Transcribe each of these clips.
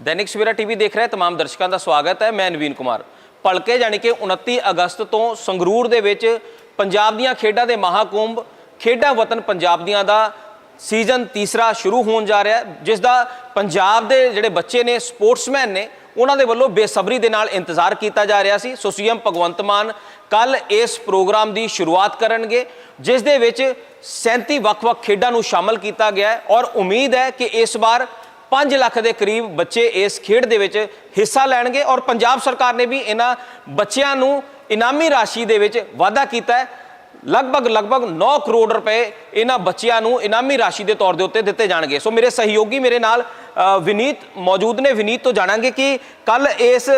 Dainik Savera TV ਦੇਖ ਰਹੇ तमाम ਦਰਸ਼ਕਾਂ ਦਾ ਸਵਾਗਤ ਹੈ ਮੈਂ ਨਵੀਨ ਕੁਮਾਰ ਭਲਕੇ ਜਾਣੀ ਕਿ 29 ਅਗਸਤ ਤੋਂ ਸੰਗਰੂਰ ਦੇ ਵਿੱਚ ਪੰਜਾਬ ਦੀਆਂ ਖੇਡਾਂ ਦੇ ਮਹਾਕੁੰਭ ਖੇਡਾਂ ਵਤਨ ਪੰਜਾਬ ਦੀਆਂ ਦਾ ਸੀਜ਼ਨ ਤੀਸਰਾ ਸ਼ੁਰੂ ਹੋਣ ਜਾ ਰਿਹਾ ਹੈ ਜਿਸ ਦਾ ਪੰਜਾਬ ਦੇ ਜਿਹੜੇ ਬੱਚੇ ਨੇ ਸਪੋਰਟਸਮੈਨ ਨੇ ਉਹਨਾਂ ਦੇ ਵੱਲੋਂ ਬੇਸਬਰੀ ਦੇ ਨਾਲ ਇੰਤਜ਼ਾਰ ਕੀਤਾ ਜਾ ਰਿਹਾ ਸੀ ਸੋ ਸੀਐਮ ਭਗਵੰਤ ਮਾਨ ਕੱਲ ਇਸ ਪ੍ਰੋਗਰਾਮ ਦੀ ਸ਼ੁਰੂਆਤ ਕਰਨਗੇ ਜਿਸ ਦੇ ਵਿੱਚ 37 ਵੱਖ-ਵੱਖ ਖੇਡਾਂ ਨੂੰ ਸ਼ਾਮਲ ਕੀਤਾ ਗਿਆ ਹੈ ਔਰ ਉਮੀਦ ਹੈ ਕਿ ਇਸ ਵਾਰ 5 ਲੱਖ ਦੇ ਕਰੀਬ ਬੱਚੇ ਇਸ ਖੇਡ ਦੇ ਵਿੱਚ ਹਿੱਸਾ ਲੈਣਗੇ ਔਰ ਪੰਜਾਬ ਸਰਕਾਰ ਨੇ ਵੀ ਇਹਨਾਂ ਬੱਚਿਆਂ ਨੂੰ ਇਨਾਮੀ ਰਾਸ਼ੀ ਦੇ ਵਿੱਚ ਵਾਅਦਾ ਕੀਤਾ ਹੈ। ਲਗਭਗ ਲਗਭਗ 9 ਕਰੋੜ ਰੁਪਏ ਇਹਨਾਂ ਬੱਚਿਆਂ ਨੂੰ ਇਨਾਮੀ ਰਾਸ਼ੀ ਦੇ ਤੌਰ ਦੇ ਉੱਤੇ ਦਿੱਤੇ ਜਾਣਗੇ। ਸੋ ਮੇਰੇ ਸਹਿਯੋਗੀ ਮੇਰੇ ਨਾਲ ਵਿਨੀਤ ਮੌਜੂਦ ਨੇ। ਵਿਨੀਤ ਤੋਂ ਜਾਣਾਂਗੇ ਕਿ ਕੱਲ ਇਸ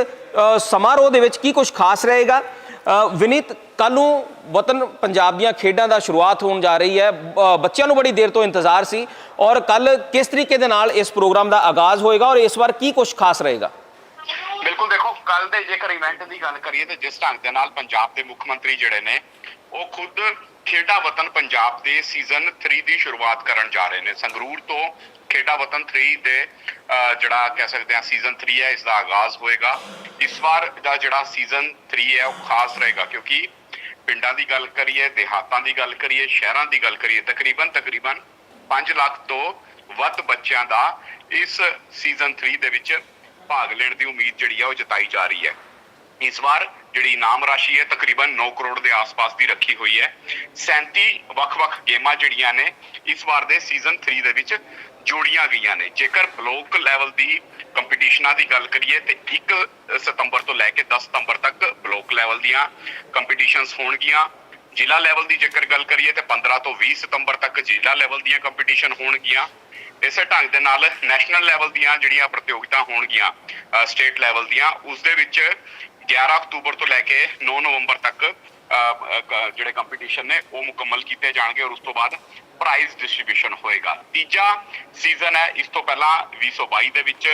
ਸਮਾਰੋਹ ਦੇ ਵਿੱਚ ਕੀ ਕੁਝ ਖਾਸ ਰਹੇਗਾ। ਵਿਨੀਤ ਕੱਲ ਨੂੰ ਵਤਨ ਪੰਜਾਬ ਦੀਆਂ ਖੇਡਾਂ ਦਾ ਸ਼ੁਰੂਆਤ ਹੋਣ ਜਾ ਰਹੀ ਹੈ। ਬੱਚਿਆਂ ਨੂੰ ਬੜੀ ਦੇਰ ਤੋਂ ਇੰਤਜ਼ਾਰ ਸੀ ਔਰ ਕੱਲ ਕਿਸ ਤਰੀਕੇ ਦੇ ਨਾਲ ਇਸ ਪ੍ਰੋਗਰਾਮ ਦਾ ਆਗਾਜ਼ ਹੋਏਗਾ ਔਰ ਇਸ ਵਾਰ ਕੀ ਕੁਝ ਖਾਸ ਰਹੇਗਾ? ਬਿਲਕੁਲ ਦੇਖੋ ਕੱਲ ਦੇ ਜੇਕਰ ਇਵੈਂਟ ਦੀ ਗੱਲ ਕਰੀਏ ਤੇ ਜਿਸ ਢੰਗ ਦੇ ਨਾਲ ਪੰਜਾਬ ਦੇ ਮੁੱਖ ਮੰਤਰੀ ਜਿਹੜੇ ਨੇ, ਉਹ ਖੁਦ ਖੇਡਾਂ ਵਤਨ ਪੰਜਾਬ ਦੇ ਸੀਜ਼ਨ 3 ਦੀ ਸ਼ੁਰੂਆਤ ਕਰਨ ਜਾ ਰਹੇ ਨੇ। ਸੰਗਰੂਰ ਤੋਂ ਖੇਡਾਂ ਵਤਨ 3 ਦੇ ਜਿਹੜਾ ਕਹਿ ਸਕਦੇ ਆ ਸੀਜ਼ਨ 3 ਹੈ ਇਸ ਦਾ ਆਗਾਜ਼ ਹੋਏਗਾ। ਇਸ ਵਾਰ ਦਾ ਜਿਹੜਾ ਸੀਜ਼ਨ 3 ਹੈ, ਉਹ ਖਾਸ ਰਹੇਗਾ ਕਿਉਂਕਿ ਪਿੰਡਾਂ ਦੀ ਗੱਲ ਕਰੀਏ, ਦੇਹਾਤਾਂ ਦੀ ਗੱਲ ਕਰੀਏ, ਸ਼ਹਿਰਾਂ ਦੀ ਗੱਲ ਕਰੀਏ, ਤਕਰੀਬਨ ਤਕਰੀਬਨ 5 ਲੱਖ ਤੋਂ ਵੱਧ ਬੱਚਿਆਂ ਦਾ ਇਸ ਸੀਜ਼ਨ 3 ਦੇ ਵਿੱਚ ਭਾਗ ਲੈਣ ਦੀ ਉਮੀਦ ਜਿਹੜੀ ਹੈ ਉਹ ਜਤਾਈ ਜਾ ਰਹੀ ਹੈ। ਇਸ ਵਾਰ ਜਿਹੜੀ ਇਨਾਮ ਰਾਸ਼ੀ ਹੈ, ਤਕਰੀਬਨ 9 ਕਰੋੜ ਦੇ ਆਸ-ਪਾਸ ਦੀ ਰੱਖੀ ਹੋਈ ਹੈ। 37 ਵੱਖ-ਵੱਖ ਗੇਮਾਂ ਜਿਹੜੀਆਂ ਨੇ, ਇਸ ਵਾਰ ਦੇ ਸੀਜ਼ਨ 3 ਦੇ ਵਿੱਚ ਜੋੜੀਆਂ ਗਈਆਂ ਨੇ। ਜੇਕਰ ਬਲੋਕ ਲੈਵਲ ਦੀ ਕੰਪੀਟੀਸ਼ਨਾਂ ਦੀ ਗੱਲ ਕਰੀਏ, ਤੇ 1 ਸਤੰਬਰ ਤੋਂ ਲੈ ਕੇ 10 ਸਤੰਬਰ ਤੱਕ ਬਲੋਕ ਲੈਵਲ ਦੀਆਂ ਕੰਪੀਟੀਸ਼ਨਸ ਹੋਣਗੀਆਂ। ਜ਼ਿਲ੍ਹਾ ਲੈਵਲ ਦੀ ਜੇਕਰ ਗੱਲ ਕਰੀਏ, ਤੇ 15 ਤੋਂ 20 ਸਤੰਬਰ ਤੱਕ ਜ਼ਿਲ੍ਹਾ ਲੈਵਲ ਦੀਆਂ ਕੰਪੀਟੀਸ਼ਨ ਹੋਣਗੀਆਂ। ਇਸੇ ਢੰਗ ਦੇ ਨਾਲ ਨੈਸ਼ਨਲ ਲੈਵਲ ਦੀਆਂ ਜਿਹੜੀਆਂ ਪ੍ਰਤੀਯੋਗਤਾ ਹੋਣਗੀਆਂ ਸਟੇਟ ਲੈਵਲ ਦੀਆਂ, ਉਸ ਦੇ ਵਿੱਚ 11 ਅਕਤੂਬਰ ਤੋਂ ਲੈ ਕੇ 9 ਨਵੰਬਰ ਤੱਕ ਜਿਹੜੇ ਕੰਪੀਟੀਸ਼ਨ ਨੇ ਉਹ ਮੁਕੰਮਲ ਕੀਤੇ ਜਾਣਗੇ ਔਰ ਉਸ ਤੋਂ ਬਾਅਦ ਪ੍ਰਾਈਜ਼ ਡਿਸਟ੍ਰੀਬਿਊਸ਼ਨ ਹੋਏਗਾ। ਤੀਜਾ ਸੀਜ਼ਨ ਹੈ ਇਸ ਤੋਂ ਪਹਿਲਾਂ 2022 ਦੇ ਵਿੱਚ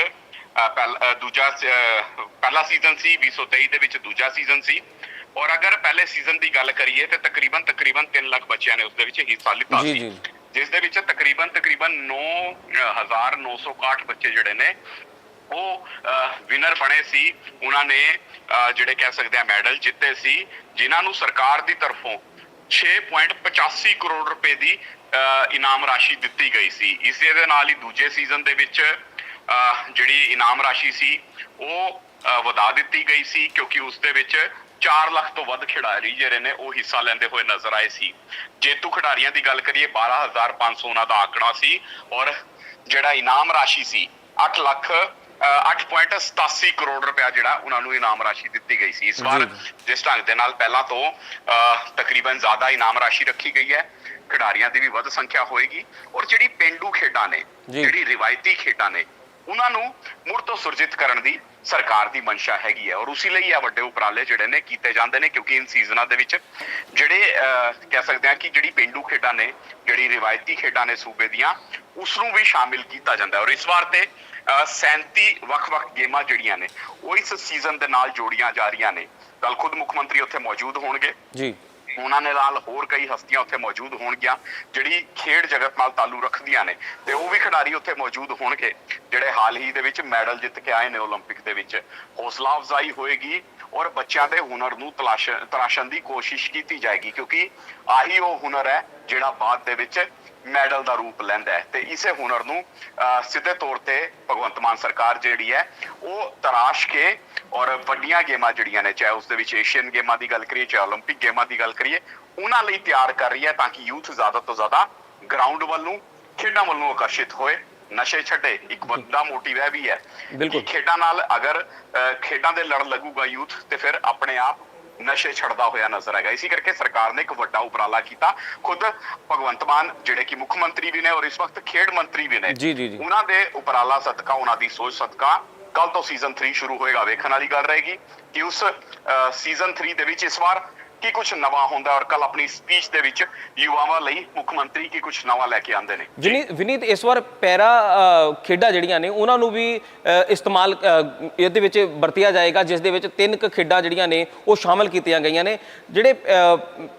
ਦੂਜਾ ਪਹਿਲਾ ਸੀਜ਼ਨ ਸੀ 2023 ਦੇ ਵਿੱਚ ਦੂਜਾ ਸੀਜ਼ਨ ਸੀ। ਔਰ ਅਗਰ ਪਹਿਲੇ ਸੀਜ਼ਨ ਦੀ ਗੱਲ ਕਰੀਏ ਤੇ ਤਕਰੀਬਨ ਤਕਰੀਬਨ 3 ਲੱਖ ਬੱਚਿਆਂ ਨੇ ਉਸ ਦੇ ਵਿੱਚ ਹਿੱਸਾ ਲਿੱਤਾ ਸੀ। ਜਿਸ ਦੇ ਵਿੱਚ ਤਕਰੀਬਨ ਤਕਰੀਬਨ 9961 ਬੱਚੇ ਜਿਹੜੇ ਨੇ ਉਹ ਵਿਨਰ ਬਣੇ ਸੀ। ਉਹਨਾਂ ਨੇ ਅਹ, ਜਿਹੜੇ ਕਹਿ ਸਕਦੇ ਆ ਮੈਡਲ ਜਿੱਤੇ ਸੀ ਜਿਨ੍ਹਾਂ ਨੂੰ ਸਰਕਾਰ ਦੀ ਤਰਫੋਂ 6.85 ਕਰੋੜ ਰੁਪਏ ਦੀ ਇਨਾਮ ਰਾਸ਼ੀ ਦਿੱਤੀ ਗਈ ਸੀ। ਇਸੇ ਦੇ ਨਾਲ ਹੀ ਦੂਜੇ ਸੀਜ਼ਨ ਦੇ ਵਿੱਚ ਜਿਹੜੀ ਇਨਾਮ ਰਾਸ਼ੀ ਸੀ ਉਹ ਵਧਾ ਦਿੱਤੀ ਗਈ ਸੀ ਕਿਉਂਕਿ ਉਸ ਦੇ ਵਿੱਚ 4 ਲੱਖ ਤੋਂ ਵੱਧ ਖਿਡਾਰੀ ਜਿਹੜੇ ਨੇ ਉਹ ਹਿੱਸਾ ਲੈਂਦੇ ਹੋਏ ਨਜ਼ਰ ਆਏ ਸੀ। ਜੇਤੂ ਖਿਡਾਰੀਆਂ ਦੀ ਗੱਲ ਕਰੀਏ 12500 ਉਹਨਾਂ ਦਾ ਆંકੜਾ ਸੀ ਔਰ ਜਿਹੜਾ ਇਨਾਮ ਰਾਸ਼ੀ ਸੀ 8 ਲੱਖ 8.87 ਕਰੋੜ ਰੁਪਇਆ ਜਿਹੜਾ ਉਹਨਾਂ ਨੂੰ ਇਨਾਮ ਰਾਸ਼ੀ ਦਿੱਤੀ ਗਈ ਸੀ। ਇਸ ਵਾਰ ਜਿਸ ਢੰਗ ਦੇ ਨਾਲ ਪਹਿਲਾਂ ਤੋਂ ਤਕਰੀਬਨ ਜ਼ਿਆਦਾ ਇਨਾਮ ਰਾਸ਼ੀ ਰੱਖੀ ਗਈ ਹੈ। ਖਿਡਾਰੀਆਂ ਦੀ ਵੀ ਵੱਧ ਸੰਖਿਆ ਹੋਏਗੀ। ਔਰ ਜਿਹੜੀ ਪਿੰਡੂ ਖੇਡਾਂ ਨੇ। ਜਿਹੜੀ ਰਿਵਾਇਤੀ ਖੇਡਾਂ ਨੇ ਉਹਨਾਂ ਨੂੰ ਮੁੜ ਤੋਂ ਸੁਰਜੀਤ ਕਰਨ ਦੀ ਸਰਕਾਰ ਦੀ ਮਨਸ਼ਾ ਹੈਗੀ ਹੈ। ਔਰ ਉਸੇ ਲਈ ਇਹ ਵੱਡੇ ਉਪਰਾਲੇ ਜਿਹੜੇ ਨੇ ਕੀਤੇ ਜਾਂਦੇ ਨੇ ਕਿਉਂਕਿ ਇਨ ਸੀਜ਼ਨਾਂ ਦੇ ਵਿੱਚ ਜਿਹੜੇ ਕਹਿ ਸਕਦੇ ਆ ਕਿ ਜਿਹੜੀ ਪਿੰਡੂ ਖੇਡਾਂ ਨੇ ਜਿਹੜੀ ਰਿਵਾਇਤੀ ਖੇਡਾਂ ਨੇ ਸੂਬੇ ਦੀਆਂ ਉਸ ਨੂੰ ਵੀ ਸ਼ਾਮਿਲ ਕੀਤਾ ਜਾਂਦਾ ਔਰ ਇਸ ਵਾਰ ਤੇ 37 ਵੱਖ-ਵੱਖ ਗੇਮਾਂ ਜਿਹੜੀਆਂ ਨੇ ਉਹ ਇਸ ਸੀਜ਼ਨ ਦੇ ਨਾਲ ਜੋੜੀਆਂ ਜਾ ਰਹੀਆਂ ਨੇ ਕੱਲ ਖੁਦ ਮੁੱਖ ਮੰਤਰੀ ਉੱਥੇ ਮੌਜੂਦ ਹੋਣਗੇ ਜੀ ਉਹਨਾਂ ਦੇ ਨਾਲ ਹੋਰ ਕਈ ਹਸਤੀਆਂ ਉੱਥੇ ਮੌਜੂਦ ਹੋਣਗੀਆਂ ਜਿਹੜੀ ਖੇਡ ਜਗਤ ਨਾਲ ਤਾਲੂ ਰੱਖਦੀਆਂ ਨੇ ਤੇ ਉਹ ਵੀ ਖਿਡਾਰੀ ਉੱਥੇ ਮੌਜੂਦ ਹੋਣਗੇ ਜਿਹੜੇ ਹਾਲ ਹੀ ਦੇ ਵਿੱਚ ਮੈਡਲ ਜਿੱਤ ਕੇ ਆਏ ਨੇ 올림픽 ਦੇ ਵਿੱਚ ਹੌਸਲਾ ਅਫਜ਼ਾਈ ਹੋਏਗੀ ਔਰ ਬੱਚਿਆਂ ਦੇ ਹੁਨਰ ਨੂੰ ਤਲਾਸ਼ ਤਰਾਸ਼ਣ ਦੀ ਕੋਸ਼ਿਸ਼ ਕੀਤੀ ਜਾਏਗੀ ਕਿਉਂਕਿ ਆਹੀ ਉਹ ਹੁਨਰ ਹੈ ਜਿਹੜਾ ਬਾਅਦ ਦੇ ਵਿੱਚ ਮੈਡਲ ਦਾ ਰੂਪ ਲੈਂਦਾ ਹੈ ਤੇ ਇਸੇ ਹੁਨਰ ਨੂੰ ਅਹ, ਸਿੱਧੇ ਤੌਰ ਤੇ ਭਗਵੰਤ ਮਾਨ ਸਰਕਾਰ ਜਿਹੜੀ ਹੈ ਉਹ ਤਰਾਸ਼ ਕੇ ਔਰ ਵੱਡੀਆਂ ਗੇਮਾਂ ਜਿਹੜੀਆਂ ਨੇ ਚਾਹੇ ਉਸ ਦੇ ਵਿੱਚ ਏਸ਼ੀਅਨ ਗੇਮਾਂ ਦੀ ਗੱਲ ਕਰੀਏ ਚਾਹੇ 올림픽 ਗੇਮਾਂ ਦੀ ਗੱਲ ਕਰੀਏ ਉਹਨਾਂ ਲਈ ਤਿਆਰ ਕਰ ਰਹੀ ਹੈ ਤਾਂ ਕਿ ਯੂਥ ਜ਼ਿਆਦਾ ਤੋਂ ਜ਼ਿਆਦਾ ਗਰਾਊਂਡ ਵੱਲ ਨੂੰ ਖੇਡਾਂ ਵੱਲ ਨੂੰ ਆਕਰਸ਼ਿਤ ਹੋਏ ਨਸ਼ੇ ਛੱਡੇ ਇੱਕ ਵੱਡਾ ਮੋਟਿਵ ਹੈ ਵੀ ਹੈ ਬਿਲਕੁਲ। ਕਿ ਖੇਡਾਂ ਨਾਲ ਅਗਰ ਖੇਡਾਂ ਦੇ ਲੜ ਲੱਗੂਗਾ ਯੂਥ ਤੇ ਫਿਰ ਆਪਣੇ ਆਪ ਨਸ਼ੇ ਛੱਡਦਾ ਹੋਇਆ ਨਜ਼ਰ ਆਏਗਾ ਇਸੇ ਕਰਕੇ ਸਰਕਾਰ ਨੇ ਇੱਕ ਵੱਡਾ ਉਪਰਾਲਾ ਕੀਤਾ ਖੁਦ ਭਗਵੰਤ ਮਾਨ ਜਿਹੜੇ ਕਿ ਮੁੱਖ ਮੰਤਰੀ ਵੀ ਨੇ ਔਰ ਇਸ ਵਕਤ ਖੇਡ ਮੰਤਰੀ ਵੀ ਨੇ ਜੀ, ਜੀ, ਜੀ। ਉਹਨਾਂ ਦੇ ਉਪਰਾਲਾ ਸਦਕਾ ਉਹਨਾਂ ਦੀ ਸੋਚ ਸਦਕਾ ਕੱਲ ਤੋਂ ਸੀਜ਼ਨ 3 ਸ਼ੁਰੂ ਹੋਏਗਾ ਵੇਖਣ ਵਾਲੀ ਗੱਲ ਰਹੇਗੀ ਕਿ ਉਸ ਸੀਜ਼ਨ 3 ਦੇ ਵਿੱਚ ਇਸ ਵਾਰ ਕੀ ਕੁਝ ਨਵਾਂ ਹੁੰਦਾ ਔਰ ਕੱਲ ਆਪਣੀ ਸਪੀਚ ਦੇ ਵਿੱਚ ਯੁਵਾਵਾਂ ਲਈ ਮੁੱਖ ਮੰਤਰੀ ਕੀ ਕੁਝ ਨਵਾਂ ਲੈ ਕੇ ਆਉਂਦੇ ਨੇ? ਵਿਨੀਤ ਇਸ ਵਾਰ ਪੈਰਾ ਖੇਡਾਂ ਜਿਹੜੀਆਂ ਨੇ ਉਹਨਾਂ ਨੂੰ ਵੀ ਇਸਤੇਮਾਲ ਇਹਦੇ ਵਿੱਚ ਵਰਤਿਆ ਜਾਏਗਾ ਜਿਸ ਦੇ ਵਿੱਚ ਤਿੰਨ ਕ ਖੇਡਾਂ ਜਿਹੜੀਆਂ ਨੇ ਉਹ ਸ਼ਾਮਲ ਕੀਤੀਆਂ ਗਈਆਂ ਨੇ। ਜਿਹੜੇ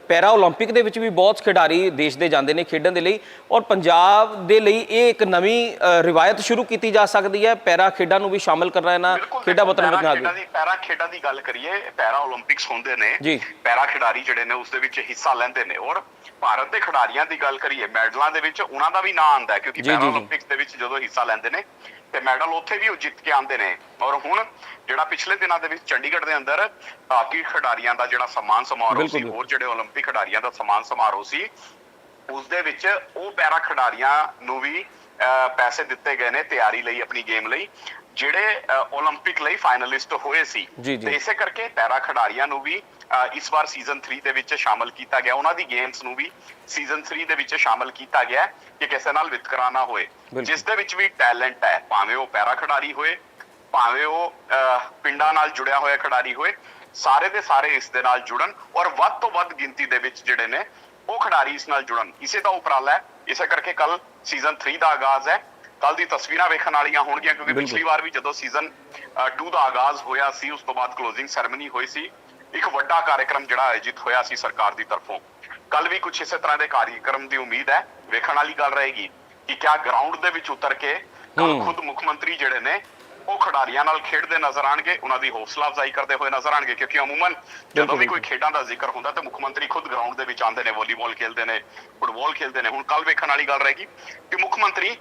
ਪੈਰਾ 올림픽 ਦੇ ਵਿੱਚ ਵੀ ਬਹੁਤ ਖਿਡਾਰੀ ਦੇਸ਼ ਦੇ ਜਾਂਦੇ ਨੇ ਖੇਡਣ ਦੇ ਲਈ ਔਰ ਪੰਜਾਬ ਦੇ ਲਈ ਇਹ ਇੱਕ ਨਵੀਂ ਰਿਵਾਇਤ ਸ਼ੁਰੂ ਕੀਤੀ ਜਾ ਸਕਦੀ ਹੈ। ਪੈਰਾ ਖੇਡਾਂ ਨੂੰ ਵੀ ਸ਼ਾਮਲ ਕਰਨਾ ਇਹਨਾਂ ਖੇਡਾਂ ਵਤਨ ਵਿੱਚ ਨਾ ਪੈਰਾ ਖੇਡਾਂ ਦੀ ਗੱਲ ਕਰੀਏ ਪੈਰਾ 올림픽ਸ ਹੁੰਦੇ ਨੇ। ਪੈਰਾ ਖਿਡਾਰੀ ਜਿਹੜੇ ਨੇ ਉਸ ਦੇ ਵਿੱਚ ਹਿੱਸਾ ਲੈਂਦੇ ਨੇ। ਔਰ ਭਾਰਤ ਦੇ ਖਿਡਾਰੀਆਂ ਦੀ ਗੱਲ ਕਰੀਏ ਮੈਡਲਾਂ ਦੇ ਵਿੱਚ ਉਹਨਾਂ ਦਾ ਵੀ ਨਾਂ ਆਂਦਾ ਕਿਉਂਕਿ ਪੈਰਾਲੰਪਿਕਸ ਦੇ ਵਿੱਚ ਜਦੋਂ ਹਿੱਸਾ ਲੈਂਦੇ ਨੇ ਤੇ ਮੈਡਲ ਉੱਥੇ ਵੀ ਉਹ ਜਿੱਤ ਕੇ ਆਉਂਦੇ ਨੇ। ਔਰ ਹੁਣ ਜਿਹੜਾ ਪਿਛਲੇ ਦਿਨਾਂ ਦੇ ਵਿੱਚ ਚੰਡੀਗੜ੍ਹ ਦੇ ਅੰਦਰ ਬਾਕੀ ਖਿਡਾਰੀਆਂ ਦਾ ਜਿਹੜਾ ਸਨਮਾਨ ਸਮਾਰੋਹ ਸੀ ਹੋਰ ਜਿਹੜੇ 올림픽 ਖਿਡਾਰੀਆਂ ਦਾ ਸਨਮਾਨ ਸਮਾਰੋਹ ਸੀ ਉਸ ਦੇ ਵਿੱਚ ਉਹ ਪੈਰਾ ਖਿਡਾਰੀਆਂ ਨੂੰ ਵੀ ਪੈਸੇ ਦਿੱਤੇ ਗਏ ਨੇ ਤਿਆਰੀ ਲਈ ਆਪਣੀ ਗੇਮ ਲਈ ਜਿਹੜੇ ਅਹ, 올림픽 ਲਈ ਫਾਈਨਲਿਸਟ ਹੋਏ ਸੀ ਜੀ, ਜੀ। ਤੇ ਇਸੇ ਕਰਕੇ ਪੈਰਾ ਖਿਡਾਰੀਆਂ ਨੂੰ ਵੀ ਅਹ, ਇਸ ਵਾਰ ਸੀਜ਼ਨ 3 ਦੇ ਵਿੱਚ ਸ਼ਾਮਲ ਕੀਤਾ ਗਿਆ ਉਹਨਾਂ ਦੀ ਗੇਮਸ ਨੂੰ ਵੀ ਸੀਜ਼ਨ 3 ਦੇ ਵਿੱਚ ਸ਼ਾਮਲ ਕੀਤਾ ਗਿਆ ਕਿ ਕਿਸੇ ਨਾਲ ਵਿਤਕਰਾ ਨਾ ਹੋਏ ਬਿਲਕੁਲ। ਜਿਸ ਦੇ ਵਿੱਚ ਵੀ ਟੈਲੈਂਟ ਹੈ ਭਾਵੇਂ ਉਹ ਪੈਰਾ ਖਿਡਾਰੀ ਹੋਏ ਭਾਵੇਂ ਉਹ ਅਹ, ਪਿੰਡਾਂ ਨਾਲ ਜੁੜਿਆ ਹੋਇਆ ਖਿਡਾਰੀ ਹੋਏ ਸਾਰੇ ਦੇ ਸਾਰੇ ਇਸ ਦੇ ਨਾਲ ਜੁੜਨ ਔਰ ਵੱਧ ਤੋਂ ਵੱਧ ਗਿਣਤੀ ਦੇ ਵਿੱਚ ਜਿਹੜੇ ਨੇ ਉਹ ਖਿਡਾਰੀ ਇਸ ਨਾਲ ਜੁੜਨ। ਇਸੇ ਦਾ ਉਪਰਾਲਾ ਹੈ। ਇਸੇ ਕਰਕੇ ਕੱਲ ਸੀਜ਼ਨ 3 ਦਾ ਆਗਾਜ਼ ਹੈ। ਕੱਲ ਦੀ ਤਸਵੀਰਾਂ ਵੇਖਣ ਵਾਲੀਆਂ ਹੋਣਗੀਆਂ ਕਿਉਂਕਿ। ਪਿਛਲੀ ਵਾਰ ਵੀ ਜਦੋਂ ਸੀਜ਼ਨ 2 ਦਾ ਆਗਾਜ਼ ਹੋਇਆ ਸੀ ਉਸ ਤੋਂ ਬਾਅਦ ਕਲੋਜ਼ਿੰਗ ਸੈਰੇਮਨੀ ਹੋਈ ਸੀ। ਇੱਕ ਵੱਡਾ ਕਾਰਜਕ੍ਰਮ ਜਿਹੜਾ ਆਯੋਜਿਤ ਹੋਇਆ ਸੀ ਸਰਕਾਰ ਦੀ ਤਰਫੋਂ। ਕੱਲ ਵੀ ਕੁਝ ਇਸੇ ਤਰ੍ਹਾਂ ਦੇ ਕਾਰਜਕ੍ਰਮ ਦੀ ਉਮੀਦ ਹੈ। ਵੇਖਣ ਵਾਲੀ ਗੱਲ ਰਹੇਗੀ ਕਿ ਕਿਆ ਗਰਾਊਂਡ ਦੇ ਵਿੱਚ ਉਤਰ ਕੇ ਕੱਲ। ਖੁਦ ਮੁੱਖ ਮੰਤਰੀ ਜਿਹੜੇ ਨੇ ਉਹ ਖਿਡਾਰੀਆਂ ਨਾਲ ਖੇਡਦੇ ਨਜ਼ਰ ਆਣਗੇ ਉਹਨਾਂ ਦੀ ਹੌਸਲਾ ਅਫਜ਼ਾਈ ਕਰਦੇ ਹੋਏ ਨਜ਼ਰ ਆਣਗੇ ਕਿਉਂਕਿ ਅਮੂਮਨ ਜਦੋਂ ਵੀ ਕੋਈ ਖੇਡਾਂ ਦਾ ਜ਼ਿਕਰ ਹੁੰਦਾ ਤਾਂ ਮੁੱਖ ਮੰਤਰੀ ਖੁਦ ਗਰਾਊਂਡ ਦੇ ਵਿੱਚ ਆਉਂਦੇ ਨੇ ਵਾਲੀਬਾਲ ਖੇਡਦੇ ਨੇ ਫੁੱਟਬਾਲ ਖੇਡਦੇ ਨੇ ਹੁਣ ਕੱਲ ਵੇਖਣ ਵਾਲੀ ਗੱਲ ਰਹੇਗੀ ਕਿ ਮੁੱਖ ਮੰਤਰੀ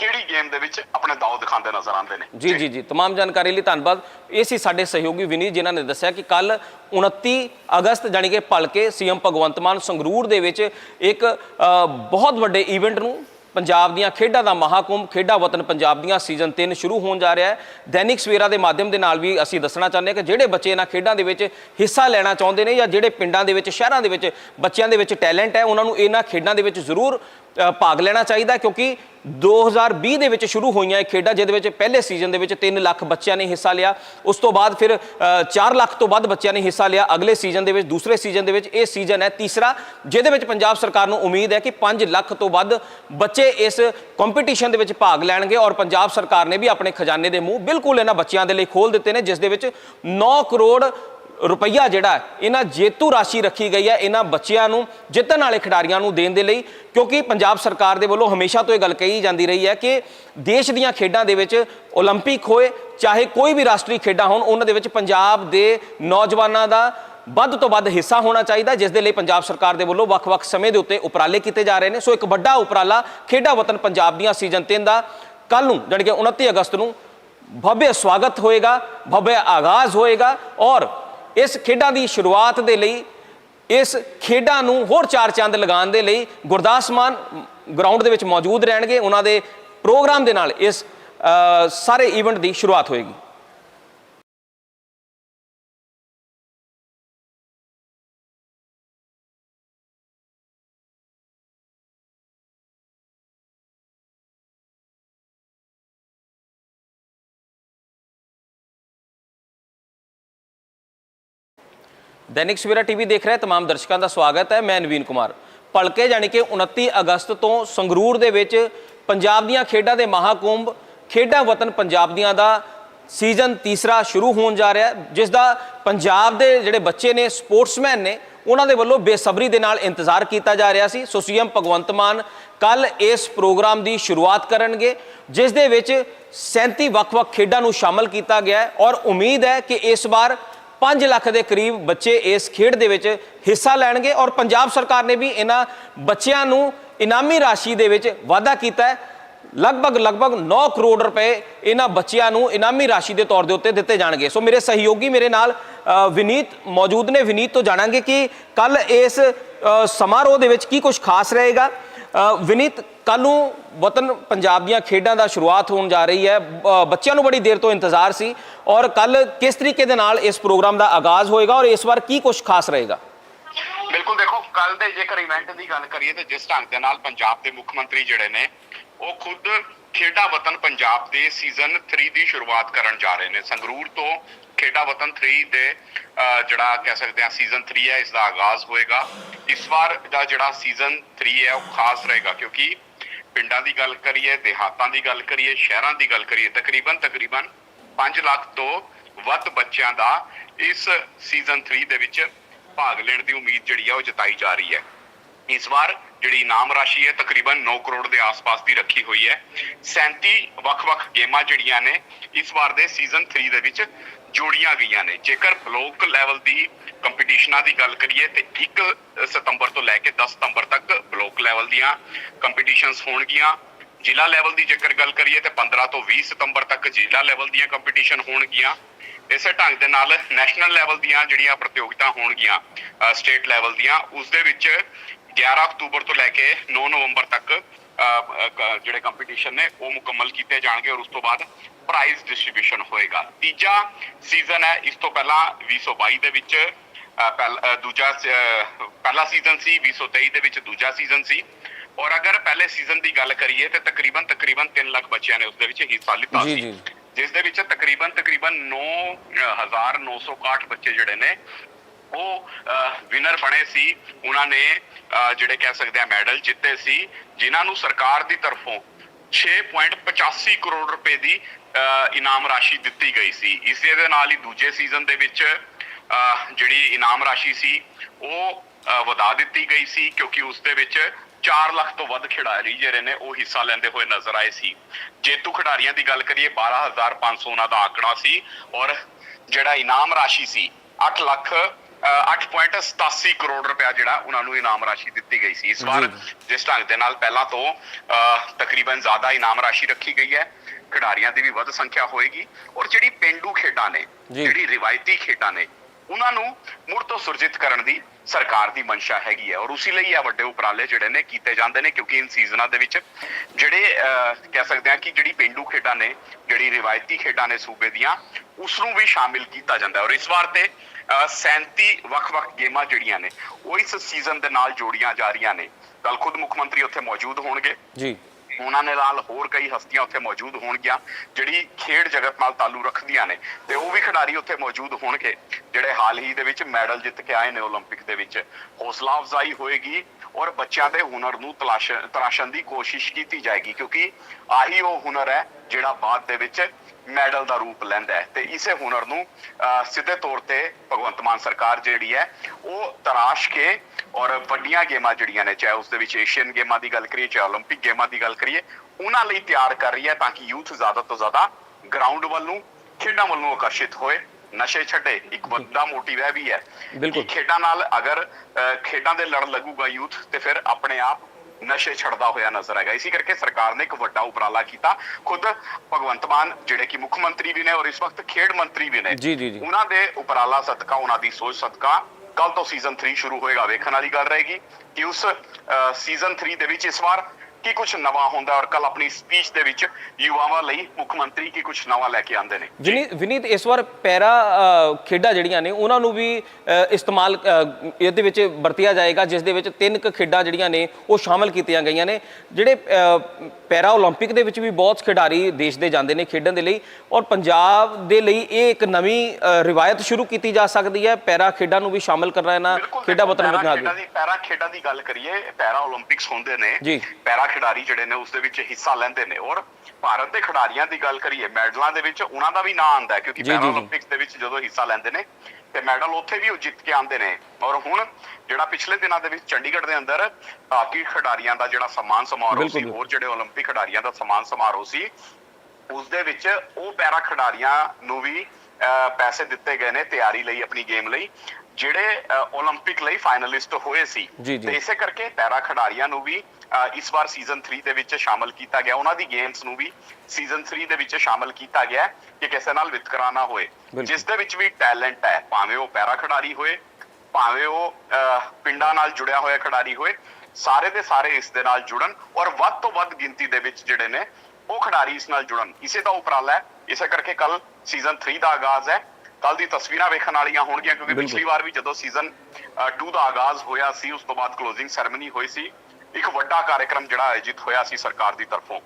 ਕਿਹੜੀ ਗੇਮ ਦੇ ਵਿੱਚ ਆਪਣੇ ਦਾਅ ਦਿਖਾਉਂਦੇ ਨਜ਼ਰ ਆਉਂਦੇ ਨੇ ਜੀ ਜੀ ਜੀ तमाम ਜਾਣਕਾਰੀ ਲਈ ਧੰਨਵਾਦ ਇਹ ਸੀ ਸਾਡੇ ਸਹਿਯੋਗੀ ਵਿਨੀਤ ਜਿਨ੍ਹਾਂ ਨੇ ਦੱਸਿਆ ਕਿ ਕੱਲ 29 ਅਗਸਤ ਜਾਣੀ ਕਿ ਭਲਕੇ ਸੀਐਮ ਭਗਵੰਤ ਮਾਨ ਸੰਗਰੂਰ ਦੇ ਵਿੱਚ ਇੱਕ ਅ, ਬਹੁਤ ਵੱਡੇ ਇਵੈਂਟ ਨੂੰ ਪੰਜਾਬ ਦੀਆਂ ਖੇਡਾਂ ਦਾ ਮਹਾਕੁੰਭ, ਖੇਡਾਂ ਵਤਨ ਪੰਜਾਬ ਦੀਆਂ ਸੀਜ਼ਨ 3 ਸ਼ੁਰੂ ਹੋਣ ਜਾ ਰਿਹਾ ਹੈ। ਦੈਨਿਕ ਸਵੇਰਾ ਦੇ ਮਾਧਿਅਮ ਦੇ ਨਾਲ ਵੀ ਅਸੀਂ ਦੱਸਣਾ ਚਾਹੁੰਦੇ ਹਾਂ ਕਿ ਜਿਹੜੇ ਬੱਚੇ ਇਹਨਾਂ ਖੇਡਾਂ ਦੇ ਵਿੱਚ ਹਿੱਸਾ ਲੈਣਾ ਚਾਹੁੰਦੇ ਨੇ ਜਾਂ ਜਿਹੜੇ ਪਿੰਡਾਂ ਦੇ ਵਿੱਚ, ਸ਼ਹਿਰਾਂ ਦੇ ਵਿੱਚ ਬੱਚਿਆਂ ਦੇ ਵਿੱਚ ਟੈਲੈਂਟ ਹੈ, ਉਹਨਾਂ ਨੂੰ ਇਹਨਾਂ ਖੇਡਾਂ ਦੇ ਵਿੱਚ ਜ਼ਰੂਰ ਭਾਗ ਲੈਣਾ ਚਾਹੀਦਾ ਹੈ ਕਿਉਂਕਿ 2020 ਦੇ ਵਿੱਚ ਸ਼ੁਰੂ ਹੋਈਆਂ ਇਹ ਖੇਡਾਂ, ਜਿਹਦੇ ਵਿੱਚ ਪਹਿਲੇ ਸੀਜ਼ਨ ਦੇ ਵਿੱਚ 3 ਲੱਖ ਬੱਚਿਆਂ ਨੇ ਹਿੱਸਾ ਲਿਆ। ਉਸ ਤੋਂ ਬਾਅਦ ਫਿਰ 4 ਲੱਖ ਤੋਂ ਵੱਧ ਬੱਚਿਆਂ ਨੇ ਹਿੱਸਾ ਲਿਆ। ਅਗਲੇ ਸੀਜ਼ਨ ਦੇ ਵਿੱਚ, ਦੂਸਰੇ ਸੀਜ਼ਨ ਦੇ ਵਿੱਚ ਇਹ ਸੀਜ਼ਨ ਹੈ ਤੀਸਰਾ, ਜਿਹਦੇ ਵਿੱਚ ਪੰਜਾਬ ਸਰਕਾਰ ਨੂੰ ਉਮੀਦ ਹੈ ਕਿ 5 ਲੱਖ ਤੋਂ ਵੱਧ ਬੱਚੇ ਇਸ ਕੰਪੀਟੀਸ਼ਨ ਦੇ ਵਿੱਚ ਭਾਗ ਲੈਣਗੇ ਔਰ ਪੰਜਾਬ ਸਰਕਾਰ ਨੇ ਵੀ ਆਪਣੇ ਖਜ਼ਾਨੇ ਦੇ ਮੂੰਹ ਬਿਲਕੁਲ ਇਹਨਾਂ ਬੱਚਿਆਂ ਦੇ ਲਈ ਖੋਲ ਦਿੱਤੇ ਨੇ, ਜਿਸ ਦੇ ਵਿੱਚ 9 ਕਰੋੜ ਰੁਪਈਆ ਜਿਹੜਾ ਇਹਨਾਂ ਜੇਤੂ ਰਾਸ਼ੀ ਰੱਖੀ ਗਈ ਹੈ ਇਹਨਾਂ ਬੱਚਿਆਂ ਨੂੰ, ਜਿੱਤਣ ਵਾਲੇ ਖਿਡਾਰੀਆਂ ਨੂੰ ਦੇਣ ਦੇ ਲਈ, ਕਿਉਂਕਿ ਪੰਜਾਬ ਸਰਕਾਰ ਦੇ ਵੱਲੋਂ ਹਮੇਸ਼ਾ ਤੋਂ ਇਹ ਗੱਲ ਕਹੀ ਜਾਂਦੀ ਰਹੀ ਹੈ ਕਿ ਦੇਸ਼ ਦੀਆਂ ਖੇਡਾਂ ਦੇ ਵਿੱਚ 올림픽 ਹੋਏ, ਚਾਹੇ ਕੋਈ ਵੀ ਰਾਸ਼ਟਰੀ ਖੇਡਾਂ ਹੋਣ, ਉਹਨਾਂ ਦੇ ਵਿੱਚ ਪੰਜਾਬ ਦੇ ਨੌਜਵਾਨਾਂ ਦਾ ਵੱਧ ਤੋਂ ਵੱਧ ਹਿੱਸਾ ਹੋਣਾ ਚਾਹੀਦਾ, ਜਿਸ ਦੇ ਲਈ ਪੰਜਾਬ ਸਰਕਾਰ ਦੇ ਵੱਲੋਂ ਵੱਖ-ਵੱਖ ਸਮੇਂ ਦੇ ਉੱਤੇ ਉਪਰਾਲੇ ਕੀਤੇ ਜਾ ਰਹੇ ਨੇ। ਸੋ ਇੱਕ ਵੱਡਾ ਉਪਰਾਲਾ ਖੇਡਾਂ ਵਤਨ ਪੰਜਾਬ ਦੀਆਂ ਸੀਜ਼ਨ 3 ਦਾ ਕੱਲ ਨੂੰ ਜਾਨਕਿ 29 ਅਗਸਤ ਨੂੰ, ਭਵਯ ਸਵਾਗਤ ਹੋਏਗਾ, ਭਵਯ ਆਗਾਜ਼ ਹੋਏਗਾ ਔਰ ਇਸ ਖੇਡਾਂ ਦੀ ਸ਼ੁਰੂਆਤ ਦੇ ਲਈ, ਇਸ ਖੇਡਾਂ ਨੂੰ ਹੋਰ ਚਾਰ ਚੰਦ ਲਗਾਉਣ ਦੇ ਲਈ ਗੁਰਦਾਸ ਮਾਨ ਗਰਾਊਂਡ ਦੇ ਵਿੱਚ ਮੌਜੂਦ ਰਹਿਣਗੇ। ਉਹਨਾਂ ਦੇ ਪ੍ਰੋਗਰਾਮ ਦੇ ਨਾਲ ਇਸ ਸਾਰੇ ਈਵੈਂਟ ਦੀ ਸ਼ੁਰੂਆਤ ਹੋਏਗੀ। ਦੈਨਿਕ ਸਵੇਰਾ ਟੀਵੀ ਦੇਖ ਰਹੇ तमाम ਦਰਸ਼ਕਾਂ ਦਾ ਸਵਾਗਤ ਹੈ ਮੈਂ ਨਵੀਨ ਕੁਮਾਰ ਭਲਕੇ ਜਾਣੀ ਕਿ 29 ਅਗਸਤ ਤੋਂ ਸੰਗਰੂਰ ਦੇ ਵਿੱਚ ਪੰਜਾਬ ਦੀਆਂ ਖੇਡਾਂ ਦੇ ਮਹਾਕੁੰਭ ਖੇਡਾਂ ਵਤਨ ਪੰਜਾਬ ਦੀਆਂ ਦਾ ਸੀਜ਼ਨ ਤੀਸਰਾ ਸ਼ੁਰੂ ਹੋਣ ਜਾ ਰਿਹਾ ਹੈ ਜਿਸ ਦਾ ਪੰਜਾਬ ਦੇ ਜਿਹੜੇ ਬੱਚੇ ਨੇ ਸਪੋਰਟਸਮੈਨ ਨੇ ਉਹਨਾਂ ਦੇ ਵੱਲੋਂ ਬੇਸਬਰੀ ਦੇ ਨਾਲ ਇੰਤਜ਼ਾਰ ਕੀਤਾ ਜਾ ਰਿਹਾ ਸੀ ਸੋ ਸੀਐਮ ਭਗਵੰਤ ਮਾਨ ਕੱਲ ਇਸ ਪ੍ਰੋਗਰਾਮ ਦੀ ਸ਼ੁਰੂਆਤ ਕਰਨਗੇ ਜਿਸ ਦੇ ਵਿੱਚ 37 ਵੱਖ-ਵੱਖ ਖੇਡਾਂ ਨੂੰ ਸ਼ਾਮਲ ਕੀਤਾ ਗਿਆ ਹੈ ਔਰ ਉਮੀਦ ਹੈ ਕਿ ਇਸ ਵਾਰ 5 ਲੱਖ ਦੇ ਕਰੀਬ ਬੱਚੇ ਇਸ ਖੇਡ ਦੇ ਵਿੱਚ ਹਿੱਸਾ ਲੈਣਗੇ ਔਰ ਪੰਜਾਬ ਸਰਕਾਰ ਨੇ ਵੀ ਇਹਨਾਂ ਬੱਚਿਆਂ ਨੂੰ ਇਨਾਮੀ ਰਾਸ਼ੀ ਦੇ ਵਿੱਚ ਵਾਅਦਾ ਕੀਤਾ ਹੈ। ਲਗਭਗ ਲਗਭਗ 9 ਕਰੋੜ ਰੁਪਏ ਇਹਨਾਂ ਬੱਚਿਆਂ ਨੂੰ ਇਨਾਮੀ ਰਾਸ਼ੀ ਦੇ ਤੌਰ ਦੇ ਉੱਤੇ ਦਿੱਤੇ ਜਾਣਗੇ। ਸੋ ਮੇਰੇ ਸਹਿਯੋਗੀ ਮੇਰੇ ਨਾਲ ਵਿਨੀਤ ਮੌਜੂਦ ਨੇ। ਵਿਨੀਤ, ਤੋਂ ਜਾਣਾਂਗੇ ਕਿ ਕੱਲ ਇਸ ਸਮਾਰੋਹ ਦੇ ਵਿੱਚ ਕੀ ਕੁਝ ਖਾਸ ਰਹੇਗਾ। ਵਿਨੀਤ ਕੱਲ ਨੂੰ ਵਤਨ ਪੰਜਾਬ ਦੀਆਂ ਖੇਡਾਂ ਦਾ ਸ਼ੁਰੂਆਤ ਹੋਣ ਜਾ ਰਹੀ ਹੈ। ਬੱਚਿਆਂ ਨੂੰ ਬੜੀ ਦੇਰ ਤੋਂ ਇੰਤਜ਼ਾਰ ਸੀ ਔਰ ਕੱਲ ਕਿਸ ਤਰੀਕੇ ਦੇ ਨਾਲ ਇਸ ਪ੍ਰੋਗਰਾਮ ਦਾ ਆਗਾਜ਼ ਹੋਏਗਾ ਔਰ ਇਸ ਵਾਰ ਕੀ ਕੁਝ ਖਾਸ ਰਹੇਗਾ? ਬਿਲਕੁਲ ਦੇਖੋ ਕੱਲ ਦੇ ਜੇਕਰ ਇਵੈਂਟ ਦੀ ਗੱਲ ਕਰੀਏ ਤੇ ਜਿਸ ਢੰਗ ਦੇ ਨਾਲ ਪੰਜਾਬ ਦੇ ਮੁੱਖ ਮੰਤਰੀ ਜਿਹੜੇ ਨੇ, ਉਹ ਖੁਦ ਖੇਡਾਂ ਵਤਨ ਪੰਜਾਬ ਦੇ ਸੀਜ਼ਨ 3 ਦੀ ਸ਼ੁਰੂਆਤ ਕਰਨ ਜਾ ਰਹੇ ਨੇ। ਸੰਗਰੂਰ ਤੋਂ ਖੇਡਾਂ ਵਤਨ 3 ਦੇ ਜਿਹੜਾ ਕਹਿ ਸਕਦੇ ਹਾਂ ਸੀਜ਼ਨ 3 ਹੈ, ਇਸ ਦਾ ਆਗਾਜ਼ ਹੋਏਗਾ। ਇਸ ਵਾਰ ਦਾ ਜਿਹੜਾ ਸੀਜ਼ਨ 3 ਹੈ, ਉਹ ਖਾਸ ਰਹੇਗਾ ਕਿਉਂਕਿ ਪਿੰਡਾਂ ਦੀ ਗੱਲ ਕਰੀਏ, ਦੇਹਾਤਾਂ ਦੀ ਗੱਲ ਕਰੀਏ, ਸ਼ਹਿਰਾਂ ਦੀ ਗੱਲ ਕਰੀਏ, ਤਕਰੀਬਨ ਤਕਰੀਬਨ 5 ਲੱਖ ਤੋਂ ਵੱਧ ਬੱਚਿਆਂ ਦਾ ਇਸ ਸੀਜ਼ਨ 3 ਦੇ ਵਿੱਚ ਭਾਗ ਲੈਣ ਦੀ ਉਮੀਦ ਜਿਹੜੀ ਹੈ ਉਹ ਜਤਾਈ ਜਾ ਰਹੀ ਹੈ। ਇਸ ਵਾਰ ਜਿਹੜੀ ਇਨਾਮ ਰਾਸ਼ੀ ਹੈ, ਤਕਰੀਬਨ 9 ਕਰੋੜ ਦੇ ਆਸ-ਪਾਸ ਦੀ ਰੱਖੀ ਹੋਈ ਹੈ। 37 ਵੱਖ-ਵੱਖ ਗੇਮਾਂ ਜਿਹੜੀਆਂ ਨੇ ਇਸ ਵਾਰ ਦੇ ਸੀਜ਼ਨ 3 ਦੇ ਵਿੱਚ ਜੋੜੀਆਂ ਗਈਆਂ ਨੇ। ਜੇਕਰ ਬਲੋਕ ਲੈਵਲ ਦੀ ਕੰਪੀਟੀਸ਼ਨਾਂ ਦੀ ਗੱਲ ਕਰੀਏ, ਤੇ 1 ਸਤੰਬਰ ਤੋਂ ਲੈ ਕੇ 10 ਸਤੰਬਰ ਤੱਕ ਬਲੋਕ ਲੈਵਲ ਦੀਆਂ ਕੰਪੀਟੀਸ਼ਨਸ ਹੋਣਗੀਆਂ। ਜ਼ਿਲ੍ਹਾ ਲੈਵਲ ਦੀ ਜੇਕਰ ਗੱਲ ਕਰੀਏ, ਤੇ 15 ਤੋਂ 20 ਸਤੰਬਰ ਤੱਕ ਜ਼ਿਲ੍ਹਾ ਲੈਵਲ ਦੀਆਂ ਕੰਪੀਟੀਸ਼ਨ ਹੋਣਗੀਆਂ। ਇਸੇ ਢੰਗ ਦੇ ਨਾਲ ਨੈਸ਼ਨਲ ਲੈਵਲ ਦੀਆਂ ਜਿਹੜੀਆਂ ਪ੍ਰਤੀਯੋਗਤਾ ਹੋਣਗੀਆਂ ਸਟੇਟ ਲੈਵਲ ਦੀਆਂ, ਉਸ ਦੇ ਵਿੱਚ 11 ਅਕਤੂਬਰ ਤੋਂ ਲੈ ਕੇ 9 ਨਵੰਬਰ ਤੱਕ ਜਿਹੜੇ ਕੰਪੀਟੀਸ਼ਨ ਨੇ ਉਹ ਮੁਕੰਮਲ ਕੀਤੇ ਜਾਣਗੇ ਔਰ ਉਸ ਤੋਂ ਬਾਅਦ ਪ੍ਰਾਈਜ਼ ਡਿਸਟ੍ਰੀਬਿਊਸ਼ਨ ਹੋਏਗਾ। ਤੀਜਾ ਸੀਜ਼ਨ ਹੈ ਇਸ ਤੋਂ ਪਹਿਲਾਂ 2022 ਦੇ ਵਿੱਚ ਦੂਜਾ ਪਹਿਲਾ ਸੀਜ਼ਨ ਸੀ 2023 ਦੇ ਵਿੱਚ ਦੂਜਾ ਸੀਜ਼ਨ ਸੀ। ਔਰ ਅਗਰ ਪਹਿਲੇ ਸੀਜ਼ਨ ਦੀ ਗੱਲ ਕਰੀਏ ਤੇ ਤਕਰੀਬਨ ਤਕਰੀਬਨ 3 ਲੱਖ ਬੱਚਿਆਂ ਨੇ ਉਸ ਦੇ ਵਿੱਚ ਹਿੱਸਾ ਲਿੱਤਾ ਸੀ। ਜਿਸ ਦੇ ਵਿੱਚ ਤਕਰੀਬਨ ਤਕਰੀਬਨ 9961 ਬੱਚੇ ਜਿਹੜੇ ਨੇ ਉਹ ਵਿਨਰ ਬਣੇ ਸੀ। ਉਹਨਾਂ ਨੇ ਅਹ, ਜਿਹੜੇ ਕਹਿ ਸਕਦੇ ਆ ਮੈਡਲ ਜਿੱਤੇ ਸੀ ਜਿਨ੍ਹਾਂ ਨੂੰ ਸਰਕਾਰ ਦੀ ਤਰਫੋਂ 6.85 ਕਰੋੜ ਰੁਪਏ ਦੀ ਅਹ, ਇਨਾਮ ਰਾਸ਼ੀ ਦਿੱਤੀ ਗਈ ਸੀ। ਇਸੇ ਦੇ ਨਾਲ ਹੀ ਦੂਜੇ ਸੀਜ਼ਨ ਦੇ ਵਿੱਚ ਜਿਹੜੀ ਇਨਾਮ ਰਾਸ਼ੀ ਸੀ ਉਹ ਵਧਾ ਦਿੱਤੀ ਗਈ ਸੀ ਕਿਉਂਕਿ ਉਸ ਦੇ ਵਿੱਚ 4 ਲੱਖ ਤੋਂ ਵੱਧ ਖਿਡਾਰੀ ਜਿਹੜੇ ਨੇ ਉਹ ਹਿੱਸਾ ਲੈਂਦੇ ਹੋਏ ਨਜ਼ਰ ਆਏ ਸੀ। ਜੇਤੂ ਖਿਡਾਰੀਆਂ ਦੀ ਗੱਲ ਕਰੀਏ 12500 ਉਹਨਾਂ ਦਾ ਆંકੜਾ ਸੀ ਔਰ ਜਿਹੜਾ ਇਨਾਮ ਰਾਸ਼ੀ ਸੀ 8 ਲੱਖ 8.87 ਕਰੋੜ ਰੁਪਇਆ ਜਿਹੜਾ ਉਹਨਾਂ ਨੂੰ ਇਨਾਮ ਰਾਸ਼ੀ ਦਿੱਤੀ ਗਈ ਸੀ। ਇਸ ਵਾਰ ਜਿਸ ਢੰਗ ਦੇ ਨਾਲ ਪਹਿਲਾਂ ਤੋਂ ਤਕਰੀਬਨ ਜ਼ਿਆਦਾ ਇਨਾਮ ਰਾਸ਼ੀ ਰੱਖੀ ਗਈ ਹੈ। ਖਿਡਾਰੀਆਂ ਦੀ ਵੀ ਵੱਧ ਸੰਖਿਆ ਹੋਏਗੀ। ਔਰ ਜਿਹੜੀ ਪਿੰਡੂ ਖੇਡਾਂ ਨੇ। ਜਿਹੜੀ ਰਿਵਾਇਤੀ ਖੇਡਾਂ ਨੇ ਉਹਨਾਂ ਨੂੰ ਮੁੜ ਤੋਂ ਸੁਰਜੀਤ ਕਰਨ ਦੀ ਸਰਕਾਰ ਦੀ ਮਨਸ਼ਾ ਹੈਗੀ ਹੈ। ਔਰ ਉਸੇ ਲਈ ਇਹ ਵੱਡੇ ਉਪਰਾਲੇ ਜਿਹੜੇ ਨੇ ਕੀਤੇ ਜਾਂਦੇ ਨੇ ਕਿਉਂਕਿ ਇਨ ਸੀਜ਼ਨਾਂ ਦੇ ਵਿੱਚ ਜਿਹੜੇ ਕਹਿ ਸਕਦੇ ਹਾਂ ਕਿ ਜਿਹੜੀ ਪਿੰਡੂ ਖੇਡਾਂ ਨੇ ਜਿਹੜੀ ਰਿਵਾਇਤੀ ਖੇਡਾਂ ਨੇ ਸੂਬੇ ਦੀਆਂ ਉਸ ਨੂੰ ਵੀ ਸ਼ਾਮਿਲ ਕੀਤਾ ਜਾਂਦਾ ਔਰ ਇਸ ਵਾਰ ਤੇ ਅਹ, 37 ਵੱਖ-ਵੱਖ ਗੇਮਾਂ ਜਿਹੜੀਆਂ ਨੇ ਉਹ ਇਸ ਸੀਜ਼ਨ ਦੇ ਨਾਲ ਜੋੜੀਆਂ ਜਾ ਰਹੀਆਂ ਨੇ। ਕੱਲ ਖੁਦ ਮੁੱਖ ਮੰਤਰੀ ਉੱਥੇ ਮੌਜੂਦ ਹੋਣਗੇ। ਜੀ। ਉਹਨਾਂ ਦੇ ਨਾਲ ਹੋਰ ਕਈ ਹਸਤੀਆਂ ਉੱਥੇ ਮੌਜੂਦ ਹੋਣਗੀਆਂ ਜਿਹੜੀ ਖੇਡ ਜਗਤ ਨਾਲ ਤਾਲੂ ਰੱਖਦੀਆਂ ਨੇ ਤੇ ਉਹ ਵੀ ਖਿਡਾਰੀ ਉੱਥੇ ਮੌਜੂਦ ਹੋਣਗੇ ਜਿਹੜੇ ਹਾਲ ਹੀ ਦੇ ਵਿੱਚ ਮੈਡਲ ਜਿੱਤ ਕੇ ਆਏ ਨੇ 올림픽 ਦੇ ਵਿੱਚ ਹੌਸਲਾ ਅਫਜ਼ਾਈ ਹੋਏਗੀ ਔਰ ਬੱਚਿਆਂ ਦੇ ਹੁਨਰ ਨੂੰ ਤਲਾਸ਼ ਤਰਾਸ਼ਣ ਦੀ ਕੋਸ਼ਿਸ਼ ਕੀਤੀ ਜਾਏਗੀ ਕਿਉਂਕਿ ਆਹੀ ਉਹ ਹੁਨਰ ਹੈ ਜਿਹੜਾ ਬਾਅਦ ਦੇ ਵਿੱਚ ਮੈਡਲ ਦਾ ਰੂਪ ਲੈਂਦਾ ਹੈ ਤੇ ਇਸੇ ਹੁਨਰ ਨੂੰ ਅਹ, ਸਿੱਧੇ ਤੌਰ ਤੇ ਭਗਵੰਤ ਮਾਨ ਸਰਕਾਰ ਜਿਹੜੀ ਹੈ ਉਹ ਤਰਾਸ਼ ਕੇ ਔਰ ਵੱਡੀਆਂ ਗੇਮਾਂ ਜਿਹੜੀਆਂ ਨੇ ਚਾਹੇ ਉਸ ਦੇ ਵਿੱਚ ਏਸ਼ੀਅਨ ਗੇਮਾਂ ਦੀ ਗੱਲ ਕਰੀਏ ਚਾਹੇ 올림픽 ਗੇਮਾਂ ਦੀ ਗੱਲ ਕਰੀਏ ਉਹਨਾਂ ਲਈ ਤਿਆਰ ਕਰ ਰਹੀ ਹੈ ਤਾਂ ਕਿ ਯੂਥ ਜ਼ਿਆਦਾ ਤੋਂ ਜ਼ਿਆਦਾ ਗਰਾਊਂਡ ਵੱਲ ਨੂੰ ਖੇਡਾਂ ਵੱਲ ਨੂੰ ਆਕਰਸ਼ਿਤ ਹੋਏ ਨਸ਼ੇ ਛੱਡੇ ਇੱਕ ਵੱਡਾ ਮੋਟਿਵ ਹੈ ਵੀ ਹੈ ਬਿਲਕੁਲ। ਕਿ ਖੇਡਾਂ ਨਾਲ ਅਗਰ ਅਹ, ਖੇਡਾਂ ਦੇ ਲੜ ਲੱਗੂਗਾ ਯੂਥ ਤੇ ਫਿਰ ਆਪਣੇ ਆਪ ਨਸ਼ੇ ਛੱਡਦਾ ਹੋਇਆ ਨਜ਼ਰ ਆਏਗਾ ਇਸੇ ਕਰਕੇ ਸਰਕਾਰ ਨੇ ਇੱਕ ਵੱਡਾ ਉਪਰਾਲਾ ਕੀਤਾ ਖੁਦ ਭਗਵੰਤ ਮਾਨ ਜਿਹੜੇ ਕਿ ਮੁੱਖ ਮੰਤਰੀ ਵੀ ਨੇ ਔਰ ਇਸ ਵਕਤ ਖੇਡ ਮੰਤਰੀ ਵੀ ਨੇ ਜੀ, ਜੀ, ਜੀ। ਉਹਨਾਂ ਦੇ ਉਪਰਾਲਾ ਸਦਕਾ ਉਹਨਾਂ ਦੀ ਸੋਚ ਸਦਕਾ ਕੱਲ ਤੋਂ ਸੀਜ਼ਨ 3 ਸ਼ੁਰੂ ਹੋਏਗਾ ਵੇਖਣ ਵਾਲੀ ਗੱਲ ਰਹੇਗੀ ਕਿ ਉਸ ਸੀਜ਼ਨ 3 ਦੇ ਵਿੱਚ ਇਸ ਵਾਰ ਕੀ ਕੁਝ ਨਵਾਂ ਹੁੰਦਾ ਔਰ ਕੱਲ ਆਪਣੀ ਸਪੀਚ ਦੇ ਵਿੱਚ ਯੁਵਾਵਾਂ ਲਈ ਮੁੱਖ ਮੰਤਰੀ ਕੀ ਕੁਝ ਨਵਾਂ ਲੈ ਕੇ ਆਂਦੇ ਨੇ? ਵਿਨੀਤ ਇਸ ਵਾਰ ਪੈਰਾ ਖੇਡਾਂ ਜਿਹੜੀਆਂ ਨੇ ਉਹਨਾਂ ਨੂੰ ਵੀ ਇਸਤੇਮਾਲ ਇਹਦੇ ਵਿੱਚ ਵਰਤਿਆ ਜਾਏਗਾ ਜਿਸ ਦੇ ਵਿੱਚ ਤਿੰਨ ਕ ਖੇਡਾਂ ਜਿਹੜੀਆਂ ਨੇ ਉਹ ਸ਼ਾਮਲ ਕੀਤੀਆਂ ਗਈਆਂ ਨੇ। ਜਿਹੜੇ ਪੈਰਾ 올림픽 ਦੇ ਵਿੱਚ ਵੀ ਬਹੁਤ ਖਿਡਾਰੀ ਦੇਸ਼ ਦੇ ਜਾਂਦੇ ਨੇ ਖੇਡਣ ਦੇ ਲਈ ਔਰ ਪੰਜਾਬ ਦੇ ਲਈ ਇਹ ਇੱਕ ਨਵੀਂ ਰਿਵਾਇਤ ਸ਼ੁਰੂ ਕੀਤੀ ਜਾ ਸਕਦੀ ਹੈ। ਪੈਰਾ ਖੇਡਾਂ ਨੂੰ ਵੀ ਸ਼ਾਮਲ ਕਰਨਾ ਇਹਨਾਂ ਖੇਡਾਂ ਵਤਨ ਵਿਗਾਦ ਪੈਰਾ ਖੇਡਾਂ ਦੀ ਗੱਲ ਕਰੀਏ ਪੈਰਾ 올림픽ਸ ਹੁੰਦੇ ਨੇ। ਪੈਰਾ ਖਿਡਾਰੀ ਜਿਹੜੇ ਨੇ ਉਸ ਦੇ ਵਿੱਚ ਹਿੱਸਾ ਲੈਂਦੇ ਨੇ। ਔਰ ਭਾਰਤ ਦੇ ਖਿਡਾਰੀਆਂ ਦੀ ਗੱਲ ਕਰੀਏ ਮੈਡਲਾਂ ਦੇ ਵਿੱਚ ਉਹਨਾਂ ਦਾ ਵੀ ਨਾਂ ਆਂਦਾ ਕਿਉਂਕਿ ਪੈਰਾਲੰਪਿਕਸ ਦੇ ਵਿੱਚ ਜਦੋਂ ਹਿੱਸਾ ਲੈਂਦੇ ਨੇ ਤੇ ਮੈਡਲ ਉੱਥੇ ਵੀ ਉਹ ਜਿੱਤ ਕੇ ਆਉਂਦੇ ਨੇ। ਔਰ ਹੁਣ ਜਿਹੜਾ ਪਿਛਲੇ ਦਿਨਾਂ ਦੇ ਵਿੱਚ ਚੰਡੀਗੜ੍ਹ ਦੇ ਅੰਦਰ ਹਾਕੀ ਖਿਡਾਰੀਆਂ ਦਾ ਜਿਹੜਾ ਸਮਾਨ ਸਮਾਰੋਹ ਸੀ ਹੋਰ ਜਿਹੜੇ 올림픽 ਖਿਡਾਰੀਆਂ ਦਾ ਸਮਾਨ ਸਮਾਰੋਹ ਸੀ ਉਸ ਦੇ ਵਿੱਚ ਉਹ ਪੈਰਾ ਖਿਡਾਰੀਆਂ ਨੂੰ ਵੀ ਪੈਸੇ ਦਿੱਤੇ ਗਏ ਨੇ ਤਿਆਰੀ ਲਈ ਆਪਣੀ ਗੇਮ ਲਈ। ਜਿਹੜੇ ਅਹ, 올림픽 ਲਈ ਫਾਈਨਲਿਸਟ ਹੋਏ ਸੀ ਜੀ, ਜੀ। ਤੇ ਇਸੇ ਕਰਕੇ ਪੈਰਾ ਖਿਡਾਰੀਆਂ ਨੂੰ ਵੀ ਅਹ, ਇਸ ਵਾਰ ਸੀਜ਼ਨ 3 ਦੇ ਵਿੱਚ ਸ਼ਾਮਲ ਕੀਤਾ ਗਿਆ ਉਹਨਾਂ ਦੀ ਗੇਮਸ ਨੂੰ ਵੀ ਸੀਜ਼ਨ 3 ਦੇ ਵਿੱਚ ਸ਼ਾਮਲ ਕੀਤਾ ਗਿਆ ਕਿ ਕਿਸੇ ਨਾਲ ਵਿਤਕਰਾ ਨਾ ਹੋਏ ਬਿਲਕੁਲ। ਜਿਸ ਦੇ ਵਿੱਚ ਵੀ ਟੈਲੈਂਟ ਹੈ ਭਾਵੇਂ ਉਹ ਪੈਰਾ ਖਿਡਾਰੀ ਹੋਏ ਭਾਵੇਂ ਉਹ ਅਹ, ਪਿੰਡਾਂ ਨਾਲ ਜੁੜਿਆ ਹੋਇਆ ਖਿਡਾਰੀ ਹੋਏ ਸਾਰੇ ਦੇ ਸਾਰੇ ਇਸ ਦੇ ਨਾਲ ਜੁੜਨ ਔਰ ਵੱਧ ਤੋਂ ਵੱਧ ਗਿਣਤੀ ਦੇ ਵਿੱਚ ਜਿਹੜੇ ਨੇ ਉਹ ਖਿਡਾਰੀ ਇਸ ਨਾਲ ਜੁੜਨ ਇਸੇ ਦਾ ਉਪਰਾਲਾ ਹੈ ਇਸੇ ਕਰਕੇ ਕੱਲ ਸੀਜ਼ਨ 3 ਦਾ ਆਗਾਜ਼ ਹੈ ਕੱਲ ਦੀ ਤਸਵੀਰਾਂ ਵੇਖਣ ਵਾਲੀਆਂ ਹੋਣਗੀਆਂ ਕਿਉਂਕਿ। ਪਿਛਲੀ ਵਾਰ ਵੀ ਜਦੋਂ ਸੀਜ਼ਨ 2 ਦਾ ਆਗਾਜ਼ ਹੋਇਆ ਸੀ ਉਸ ਤੋਂ ਬਾਅਦ ਕਲੋਜ਼ਿੰਗ ਸੈਰੇਮਨੀ ਹੋਈ ਸੀ। ਇੱਕ ਵੱਡਾ ਕਾਰਜਕ੍ਰਮ ਜਿਹੜਾ ਆਯੋਜਿਤ ਹੋਇਆ ਸੀ ਸਰਕਾਰ ਦੀ ਤਰਫੋਂ।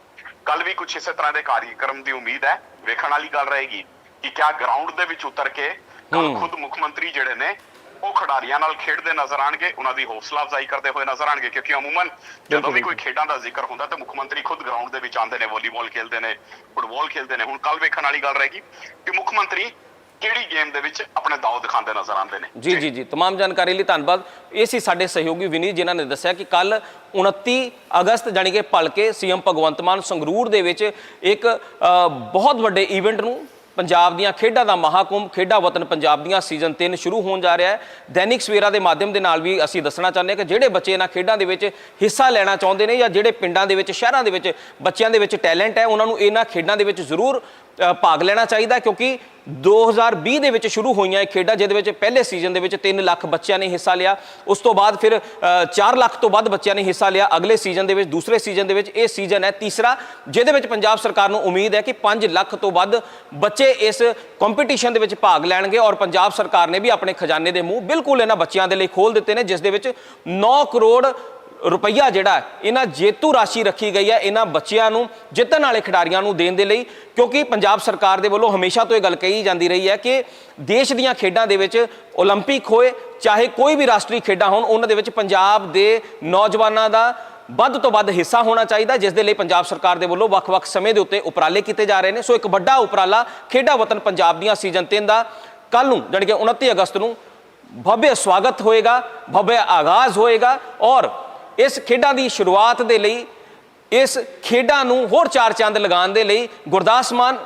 ਕੱਲ ਵੀ ਕੁਝ ਇਸੇ ਤਰ੍ਹਾਂ ਦੇ ਕਾਰਜਕ੍ਰਮ ਦੀ ਉਮੀਦ ਹੈ। ਵੇਖਣ ਵਾਲੀ ਗੱਲ ਰਹੇਗੀ ਕਿ ਕਿਆ ਗਰਾਊਂਡ ਦੇ ਵਿੱਚ ਉਤਰ ਕੇ ਕੱਲ। ਖੁਦ ਮੁੱਖ ਮੰਤਰੀ ਜਿਹੜੇ ਨੇ ਉਹ ਖਿਡਾਰੀਆਂ ਨਾਲ ਖੇਡਦੇ ਨਜ਼ਰ ਆਣਗੇ ਉਹਨਾਂ ਦੀ ਹੌਸਲਾ ਅਫਜ਼ਾਈ ਕਰਦੇ ਹੋਏ ਨਜ਼ਰ ਆਣਗੇ ਕਿਉਂਕਿ ਅਮੂਮਨ ਜਦੋਂ ਵੀ ਕੋਈ ਖੇਡਾਂ ਦਾ ਜ਼ਿਕਰ ਹੁੰਦਾ ਤਾਂ ਮੁੱਖ ਮੰਤਰੀ ਖੁਦ ਗਰਾਊਂਡ ਦੇ ਵਿੱਚ ਆਉਂਦੇ ਨੇ ਵਾਲੀਬਾਲ ਖੇਡਦੇ ਨੇ ਫੁੱਟਬਾਲ ਖੇਡਦੇ ਨੇ। ਹੁਣ ਕੱਲ ਵੇਖਣ ਵਾਲੀ ਗੱਲ ਰਹੇਗੀ ਕਿ ਮੁੱਖ ਮੰਤਰੀ ਕਿਹੜੀ ਗੇਮ ਦੇ ਵਿੱਚ ਆਪਣੇ ਦਾਅ ਦਿਖਾਉਂਦੇ ਨਜ਼ਰ ਆਉਂਦੇ ਨੇ ਜੀ ਜੀ ਜੀ तमाम ਜਾਣਕਾਰੀ ਲਈ ਧੰਨਵਾਦ ਇਹ ਸੀ ਸਾਡੇ ਸਹਿਯੋਗੀ ਵਿਨੀਤ ਜਿਨ੍ਹਾਂ ਨੇ ਦੱਸਿਆ ਕਿ ਕੱਲ 29 ਅਗਸਤ ਜਾਣੀ ਕਿ ਭਲਕੇ ਸੀਐਮ ਭਗਵੰਤ ਮਾਨ ਸੰਗਰੂਰ ਦੇ ਵਿੱਚ ਇੱਕ ਅ, ਬਹੁਤ ਵੱਡੇ ਇਵੈਂਟ ਨੂੰ ਪੰਜਾਬ ਦੀਆਂ ਖੇਡਾਂ ਦਾ ਮਹਾਕੁੰਭ ਖੇਡਾਂ ਵਤਨ ਪੰਜਾਬ ਦੀਆਂ ਸੀਜ਼ਨ 3 ਸ਼ੁਰੂ ਹੋਣ ਜਾ ਰਿਹਾ ਹੈ ਦੈਨਿਕ ਸਵੇਰਾ ਦੇ ਮਾਧਿਅਮ ਦੇ ਨਾਲ ਵੀ ਅਸੀਂ ਦੱਸਣਾ ਚਾਹੁੰਦੇ ਹਾਂ ਕਿ ਜਿਹੜੇ ਬੱਚੇ ਇਹਨਾਂ ਖੇਡਾਂ ਦੇ ਵਿੱਚ ਹਿੱਸਾ ਲੈਣਾ ਚਾਹੁੰਦੇ ਨੇ ਜਾਂ ਜਿਹੜੇ ਪਿੰਡਾਂ ਦੇ ਵਿੱਚ ਸ਼ਹਿਰਾਂ ਦੇ ਵਿੱਚ ਬੱਚਿਆਂ ਦੇ ਵਿੱਚ ਟੈਲੈਂਟ ਹੈ ਉਹਨਾਂ ਨੂੰ ਇਹਨਾਂ ਖੇਡਾਂ ਦੇ ਵਿੱਚ ਜ਼ਰੂਰ ਅ, ਭਾਗ ਲੈਣਾ ਚਾਹੀਦਾ ਹੈ ਕਿਉਂਕਿ 2020 ਦੇ ਵਿੱਚ ਸ਼ੁਰੂ ਹੋਈਆਂ ਇਹ ਖੇਡਾਂ, ਜਿਹਦੇ ਵਿੱਚ ਪਹਿਲੇ ਸੀਜ਼ਨ ਦੇ ਵਿੱਚ 3 ਲੱਖ ਬੱਚਿਆਂ ਨੇ ਹਿੱਸਾ ਲਿਆ। ਉਸ ਤੋਂ ਬਾਅਦ ਫਿਰ 4 ਲੱਖ ਤੋਂ ਵੱਧ ਬੱਚਿਆਂ ਨੇ ਹਿੱਸਾ ਲਿਆ। ਅਗਲੇ ਸੀਜ਼ਨ ਦੇ ਵਿੱਚ, ਦੂਸਰੇ ਸੀਜ਼ਨ ਦੇ ਵਿੱਚ ਇਹ ਸੀਜ਼ਨ ਹੈ ਤੀਸਰਾ, ਜਿਹਦੇ ਵਿੱਚ ਪੰਜਾਬ ਸਰਕਾਰ ਨੂੰ ਉਮੀਦ ਹੈ ਕਿ 5 ਲੱਖ ਤੋਂ ਵੱਧ ਬੱਚੇ ਇਸ ਕੰਪੀਟੀਸ਼ਨ ਦੇ ਵਿੱਚ ਭਾਗ ਲੈਣਗੇ ਔਰ ਪੰਜਾਬ ਸਰਕਾਰ ਨੇ ਵੀ ਆਪਣੇ ਖਜ਼ਾਨੇ ਦੇ ਮੂੰਹ ਬਿਲਕੁਲ ਇਹਨਾਂ ਬੱਚਿਆਂ ਦੇ ਲਈ ਖੋਲ ਦਿੱਤੇ ਨੇ, ਜਿਸ ਦੇ ਵਿੱਚ 9 ਕਰੋੜ ਰੁਪਈਆ ਜਿਹੜਾ ਇਹਨਾਂ ਜੇਤੂ ਰਾਸ਼ੀ ਰੱਖੀ ਗਈ ਹੈ ਇਹਨਾਂ ਬੱਚਿਆਂ ਨੂੰ, ਜਿੱਤਣ ਵਾਲੇ ਖਿਡਾਰੀਆਂ ਨੂੰ ਦੇਣ ਦੇ ਲਈ, ਕਿਉਂਕਿ ਪੰਜਾਬ ਸਰਕਾਰ ਦੇ ਵੱਲੋਂ ਹਮੇਸ਼ਾ ਤੋਂ ਇਹ ਗੱਲ ਕਹੀ ਜਾਂਦੀ ਰਹੀ ਹੈ ਕਿ ਦੇਸ਼ ਦੀਆਂ ਖੇਡਾਂ ਦੇ ਵਿੱਚ 올림픽 ਹੋਏ, ਚਾਹੇ ਕੋਈ ਵੀ ਰਾਸ਼ਟਰੀ ਖੇਡਾਂ ਹੋਣ, ਉਹਨਾਂ ਦੇ ਵਿੱਚ ਪੰਜਾਬ ਦੇ ਨੌਜਵਾਨਾਂ ਦਾ ਵੱਧ ਤੋਂ ਵੱਧ ਹਿੱਸਾ ਹੋਣਾ ਚਾਹੀਦਾ, ਜਿਸ ਦੇ ਲਈ ਪੰਜਾਬ ਸਰਕਾਰ ਦੇ ਵੱਲੋਂ ਵੱਖ-ਵੱਖ ਸਮੇਂ ਦੇ ਉੱਤੇ ਉਪਰਾਲੇ ਕੀਤੇ ਜਾ ਰਹੇ ਨੇ। ਸੋ ਇੱਕ ਵੱਡਾ ਉਪਰਾਲਾ ਖੇਡਾਂ ਵਤਨ ਪੰਜਾਬ ਦੀਆਂ ਸੀਜ਼ਨ 3 ਦਾ ਕੱਲ ਨੂੰ ਜਾਨਕਿ 29 ਅਗਸਤ ਨੂੰ, ਭਵਯ ਸਵਾਗਤ ਹੋਏਗਾ, ਭਵਯ ਆਗਾਜ਼ ਹੋਏਗਾ ਔਰ ਇਸ ਖੇਡਾਂ ਦੀ ਸ਼ੁਰੂਆਤ ਦੇ ਲਈ ਇਸ ਖੇਡਾਂ ਨੂੰ ਹੋਰ ਚਾਰ ਚੰਦ ਲਗਾਉਣ ਦੇ ਲਈ ਗੁਰਦਾਸ ਮਾਨ